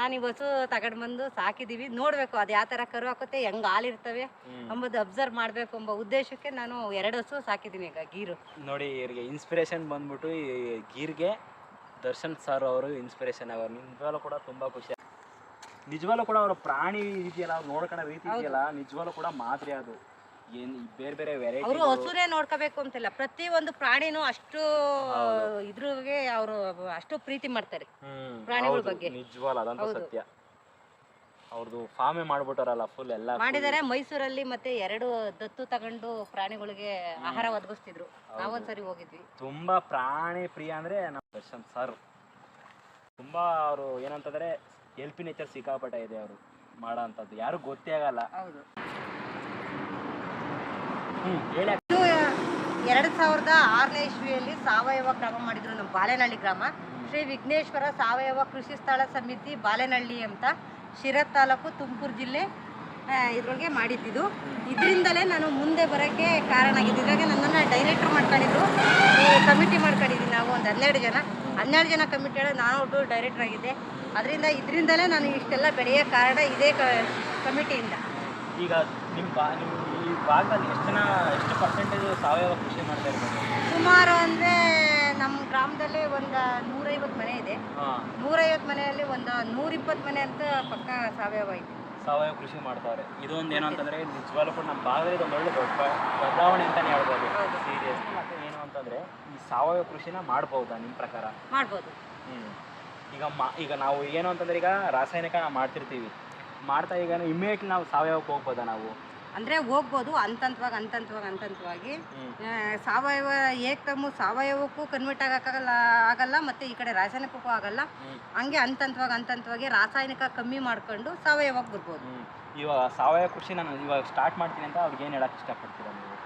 ನಾನು ಈ ಹಸು ತಗೊಂಡ್ ಬಂದು ಸಾಕಿದೀವಿ. ನೋಡ್ಬೇಕು ಅದ್ ಯಾವ ತರ ಕರು ಹಾಕುತ್ತೆ ಹೆಂಗ್ ಹಾಲಿರ್ತವೆ ಇರ್ತವೆ ಎಂಬುದು ಅಬ್ಸರ್ವ್ ಮಾಡಬೇಕು ಎಂಬ ಉದ್ದೇಶಕ್ಕೆ ನಾನು ಎರಡು ಹಸು ಸಾಕಿದೀನಿ ಈಗ ಗೀರು. ನೋಡಿ ಇವ್ರಿಗೆ ಇನ್ಸ್ಪಿರೇಷನ್ ಬಂದ್ಬಿಟ್ಟು ಈ ಗೀರ್ಗೆ ದರ್ಶನ್ ಸರ್ ಅವರು ಇನ್ಸ್ಪಿರೇಷನ್ ಆಗೋರು. ನಿಜವಾಗ್ಲೂ ಕೂಡ ತುಂಬಾ ಖುಷಿ ನಿಜವಾಗ್ಲೂ ಕೂಡ ಅವ್ರ ಪ್ರಾಣಿ ಇದೆಯಲ್ಲ ಅವ್ರು ನೋಡ್ಕೊಳ್ಳೋ ರೀತಿ ಇದೆಯಲ್ಲ ನಿಜವಾಗ್ಲೂ ಕೂಡ ಮಾದರಿ ಅದು. ಏನ್ ಬೇರೆ ಬೇರೆ ವೆರೈಟಿ ಅವರು ಹಸುನೇ ನೋಡ್ಕೋಬೇಕು ಅಂತಿಲ್ಲ. ಪ್ರತಿ ಒಂದು ಪ್ರಾಣಿನೂ ಅಷ್ಟು ಇದ್ರಿಗೆ ಅವರು ಅಷ್ಟು ಪ್ರೀತಿ ಮಾಡ್ತಾರೆ. ಪ್ರಾಣಿಗಳ ಬಗ್ಗೆ. ನಿಜವಾಗ್ಲೂ ಅದಂತೂ ಸತ್ಯ. ಅವ್ರದ್ದು ಫಾರ್ಮೇ ಮಾಡ್ಬಿಟ್ಟಾರಲ್ಲ ಫುಲ್ ಎಲ್ಲ. ಮಾಡಿದ್ದಾರೆ ಮೈಸೂರಲ್ಲಿ ಮತ್ತೆ ಎರಡು ದತ್ತು ತಗೊಂಡು ಪ್ರಾಣಿಗಳಿಗೆ ಆಹಾರ ಒದಗಿಸ್ತಿದ್ರು. ನಾವೊಂದ್ಸರಿ ಹೋಗಿದ್ವಿ. ತುಂಬಾ ಪ್ರಾಣಿ ಪ್ರಿಯ ಅಂದ್ರೆ ನಮ್ಮ ದರ್ಶನ್ ಸರ್ ತುಂಬಾ ಅವರು ಏನಂತಂದ್ರೆ ಎಲ್ಪಿ ನೇಚರ್ ಸಿಕ್ಕಾಪಟ್ಟೆ ಇದೆ ಅವರು ಮಾಡೋ ಅಂಥದ್ದು ಯಾರು ಗೊತ್ತೇ ಆಗಲ್ಲ. ಹೌದು. ಹ್ಮ್ ಹೇಳಿ. ಇದು ಎರಡು ಸಾವಿರದ ಆರನೇ ಇಸ್ವಿಯಲ್ಲಿ ಸಾವಯವ ಕ್ರಮ ಮಾಡಿದ್ರು ನಮ್ಮ ಬಾಲೆನಹಳ್ಳಿ ಗ್ರಾಮ. ಶ್ರೀ ವಿಘ್ನೇಶ್ವರ ಸಾವಯವ ಕೃಷಿ ಸ್ಥಳ ಸಮಿತಿ ಬಾಲೆನಹಳ್ಳಿ ಅಂತ. ಶಿರತ್ ತಾಲೂಕು ತುಮಕೂರು ಜಿಲ್ಲೆ ಇದ್ರೊಳಗೆ ಮಾಡಿದ್ದಿದ್ದು ಇದರಿಂದಲೇ ನಾನು ಮುಂದೆ ಬರೋಕ್ಕೆ ಕಾರಣ ಆಗಿದ್ದು. ಇದ್ರಾಗೆ ನನ್ನನ್ನು ಡೈರೆಕ್ಟ್ರ್ ಮಾಡ್ಕೊಂಡಿದ್ರು. ಕಮಿಟಿ ಮಾಡ್ಕೊಂಡಿದ್ದೀನಿ ನಾವು ಒಂದು ಹನ್ನೆರಡು ಜನ. ಹನ್ನೆರಡು ಜನ ಕಮಿಟಿ ಹೇಳಿ ನಾನು ಒಟ್ಟು ಡೈರೆಕ್ಟ್ರ್ ಆಗಿದ್ದೆ. ಅದರಿಂದ ಇದರಿಂದಲೇ ನಾನು ಇಷ್ಟೆಲ್ಲ ಬೆಳೆಯೋ ಕಾರಣ ಇದೇ ಕಮಿಟಿಯಿಂದ ಈಗ ನಿಮ್ಮ ಬಾ ನಿಮ್ಮ ಈ ಭಾಗದಲ್ಲಿ ಎಷ್ಟು ಜನ ಎಷ್ಟು ಪರ್ಸೆಂಟೇಜ್ ಸಾವಯವ ಕೃಷಿ ಮಾಡ್ತಾ ಇರ್ಬೋದು? ಸುಮಾರು ಅಂದರೆ ನಮ್ಮ ಗ್ರಾಮದಲ್ಲಿ ಒಂದು ನೂರೈವತ್ತು ಮನೆ ಇದೆ. ನೂರೈವತ್ತು ಮನೆಯಲ್ಲಿ ಒಂದು ನೂರಿಪ್ಪತ್ತು ಮನೆ ಅಂತ ಪಕ್ಕ ಸಾವಯವ ಇದೆ. ಸಾವಯವ ಕೃಷಿ ಮಾಡ್ತಾರೆ. ಇದೊಂದು ಏನು ಅಂತಂದ್ರೆ ನಿಜವಾಗ್ಲೂ ಕೂಡ ನಮ್ಮ ಭಾಗದಲ್ಲಿ ಇದೊಂದು ಒಳ್ಳೆ ದೊಡ್ಡ ಬದಲಾವಣೆ ಅಂತಾನೆ ಹೇಳ್ಬೋದು. ಸೀರಿಯಸ್ ಮತ್ತೆ ಏನು ಅಂತಂದ್ರೆ ಈ ಸಾವಯವ ಕೃಷಿನ ಮಾಡ್ಬೋದಾ ನಿಮ್ಮ ಪ್ರಕಾರ? ಮಾಡ್ಬೋದು. ಹ್ಮ್. ಈಗ ಮಾ ಈಗ ನಾವು ಏನು ಅಂತಂದ್ರೆ ಈಗ ರಾಸಾಯನಿಕ ಮಾಡ್ತಿರ್ತೀವಿ. ಮಾಡ್ತಾ ಈಗ ಇಮ್ಮಿಡಿಯೇಟ್ಲಿ ನಾವು ಸಾವಯವಕ್ಕೆ ಹೋಗ್ಬೋದಾ ನಾವು? ಅಂದರೆ ಹೋಗ್ಬೋದು ಹಂತಂತವಾಗಿ ಹಂತಂತವಾಗಿ ಹಂತಂತವಾಗಿ ಹ್ಮ್. ಸಾವಯವ ಏಕಮು ಸಾವಯವಕ್ಕೂ ಕನ್ವರ್ಟ್ ಆಗೋಕ್ಕಾಗಲ್ಲ ಆಗಲ್ಲ ಮತ್ತು ಈ ಕಡೆ ರಾಸಾಯನಿಕಕ್ಕೂ ಆಗಲ್ಲ. ಹಂಗೆ ಹಂತಂತವಾಗಿ ಹಂತಂತವಾಗಿ ರಾಸಾಯನಿಕ ಕಮ್ಮಿ ಮಾಡ್ಕೊಂಡು ಸಾವಯವಕ್ಕೆ ಬರ್ಬೋದು. ಇವಾಗ ಸಾವಯವ ಕೃಷಿ ನಾನು ಇವಾಗ ಸ್ಟಾರ್ಟ್ ಮಾಡ್ತೀನಿ ಅಂತ ಅವ್ರಿಗೆ ಏನು ಹೇಳಕ್ಕೆ ಇಷ್ಟಪಡ್ತೀರಾ ನೀವು?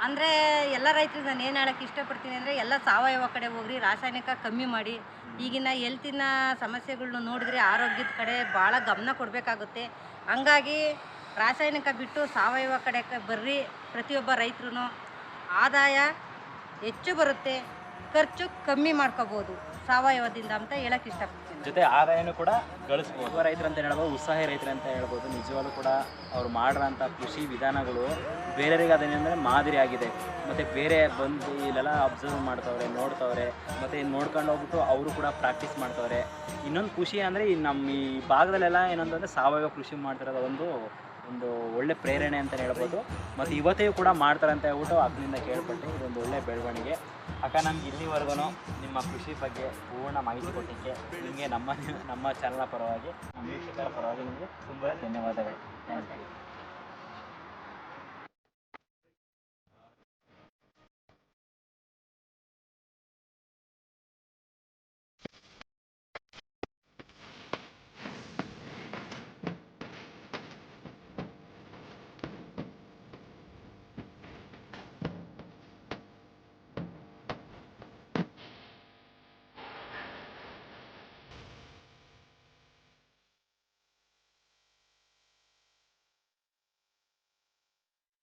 ಅಂದರೆ ಎಲ್ಲ ರೈತರು ನಾನು ಏನು ಹೇಳೋಕ್ಕೆ ಇಷ್ಟಪಡ್ತೀನಿ ಅಂದರೆ ಎಲ್ಲ ಸಾವಯವ ಕಡೆ ಹೋಗ್ರಿ ರಾಸಾಯನಿಕ ಕಮ್ಮಿ ಮಾಡಿ. ಈಗಿನ ಹೆಲ್ತಿನ ಸಮಸ್ಯೆಗಳನ್ನ ನೋಡಿದ್ರೆ ಆರೋಗ್ಯದ ಕಡೆ ಭಾಳ ಗಮನ ಕೊಡಬೇಕಾಗುತ್ತೆ. ಹಂಗಾಗಿ ರಾಸಾಯನಿಕ ಬಿಟ್ಟು ಸಾವಯವ ಕಡೆ ಬರ್ರಿ ಪ್ರತಿಯೊಬ್ಬ ರೈತರು ಆದಾಯ ಹೆಚ್ಚು ಬರುತ್ತೆ ಖರ್ಚು ಕಮ್ಮಿ ಮಾಡ್ಕೋಬೋದು ಸಾವಯವದಿಂದ ಅಂತ ಹೇಳಕ್ಕೆ ಇಷ್ಟಪಡ್ತೀನಿ ಜೊತೆ ಆದಾಯನೂ ಕೂಡ ಗಳಿಸ್ಬೋದು. ಯುವ ರೈತರು ಅಂತ ಹೇಳ್ಬೋದು ಉತ್ಸಾಹಿ ರೈತರು ಅಂತ ಹೇಳ್ಬೋದು ನಿಜವಾಗ್ಲೂ ಕೂಡ ಅವ್ರು ಮಾಡಿರೋಂಥ ಕೃಷಿ ವಿಧಾನಗಳು ಬೇರೆಯವರಿಗೆ ಅದೇನೆಂದರೆ ಮಾದರಿ ಆಗಿದೆ. ಮತ್ತು ಬೇರೆ ಬಂದು ಇಲ್ಲೆಲ್ಲ ಅಬ್ಸರ್ವ್ ಮಾಡ್ತವ್ರೆ ನೋಡ್ತವ್ರೆ ಮತ್ತು ಇನ್ನು ನೋಡ್ಕೊಂಡು ಹೋಗ್ಬಿಟ್ಟು ಅವರು ಕೂಡ ಪ್ರಾಕ್ಟೀಸ್ ಮಾಡ್ತವ್ರೆ. ಇನ್ನೊಂದು ಖುಷಿ ಅಂದರೆ ಈ ನಮ್ಮ ಈ ಭಾಗದಲ್ಲೆಲ್ಲ ಏನಂತಂದರೆ ಸಾವಯವ ಕೃಷಿ ಮಾಡ್ತಿರೋದು ಒಂದು ಒಂದು ಒಳ್ಳೆ ಪ್ರೇರಣೆ ಅಂತ ಹೇಳ್ಬೋದು. ಮತ್ತು ಇವತ್ತೇ ಕೂಡ ಮಾಡ್ತಾರೆ ಅಂತ ಹೇಳ್ಬಿಟ್ಟು ಅದರಿಂದ ಕೇಳ್ಪಟ್ಟೆ ಇದೊಂದು ಒಳ್ಳೆ ಬೆಳವಣಿಗೆ. ಅಕ್ಕ ನಮ್ಗೆ ಇಲ್ಲಿವರೆಗೂ ನಿಮ್ಮ ಕೃಷಿ ಬಗ್ಗೆ ಪೂರ್ಣ ಮಾಹಿತಿ ಕೊಟ್ಟಿದ್ದೆ ನಿಮಗೆ ನಮ್ಮ ನಮ್ಮ ಚಾನಲ್ನ ಪರವಾಗಿ, ನಮ್ಮ ವೀಕ್ಷಕರ ಪರವಾಗಿ ನಿಮಗೆ ತುಂಬ ಧನ್ಯವಾದಗಳು. Thank you.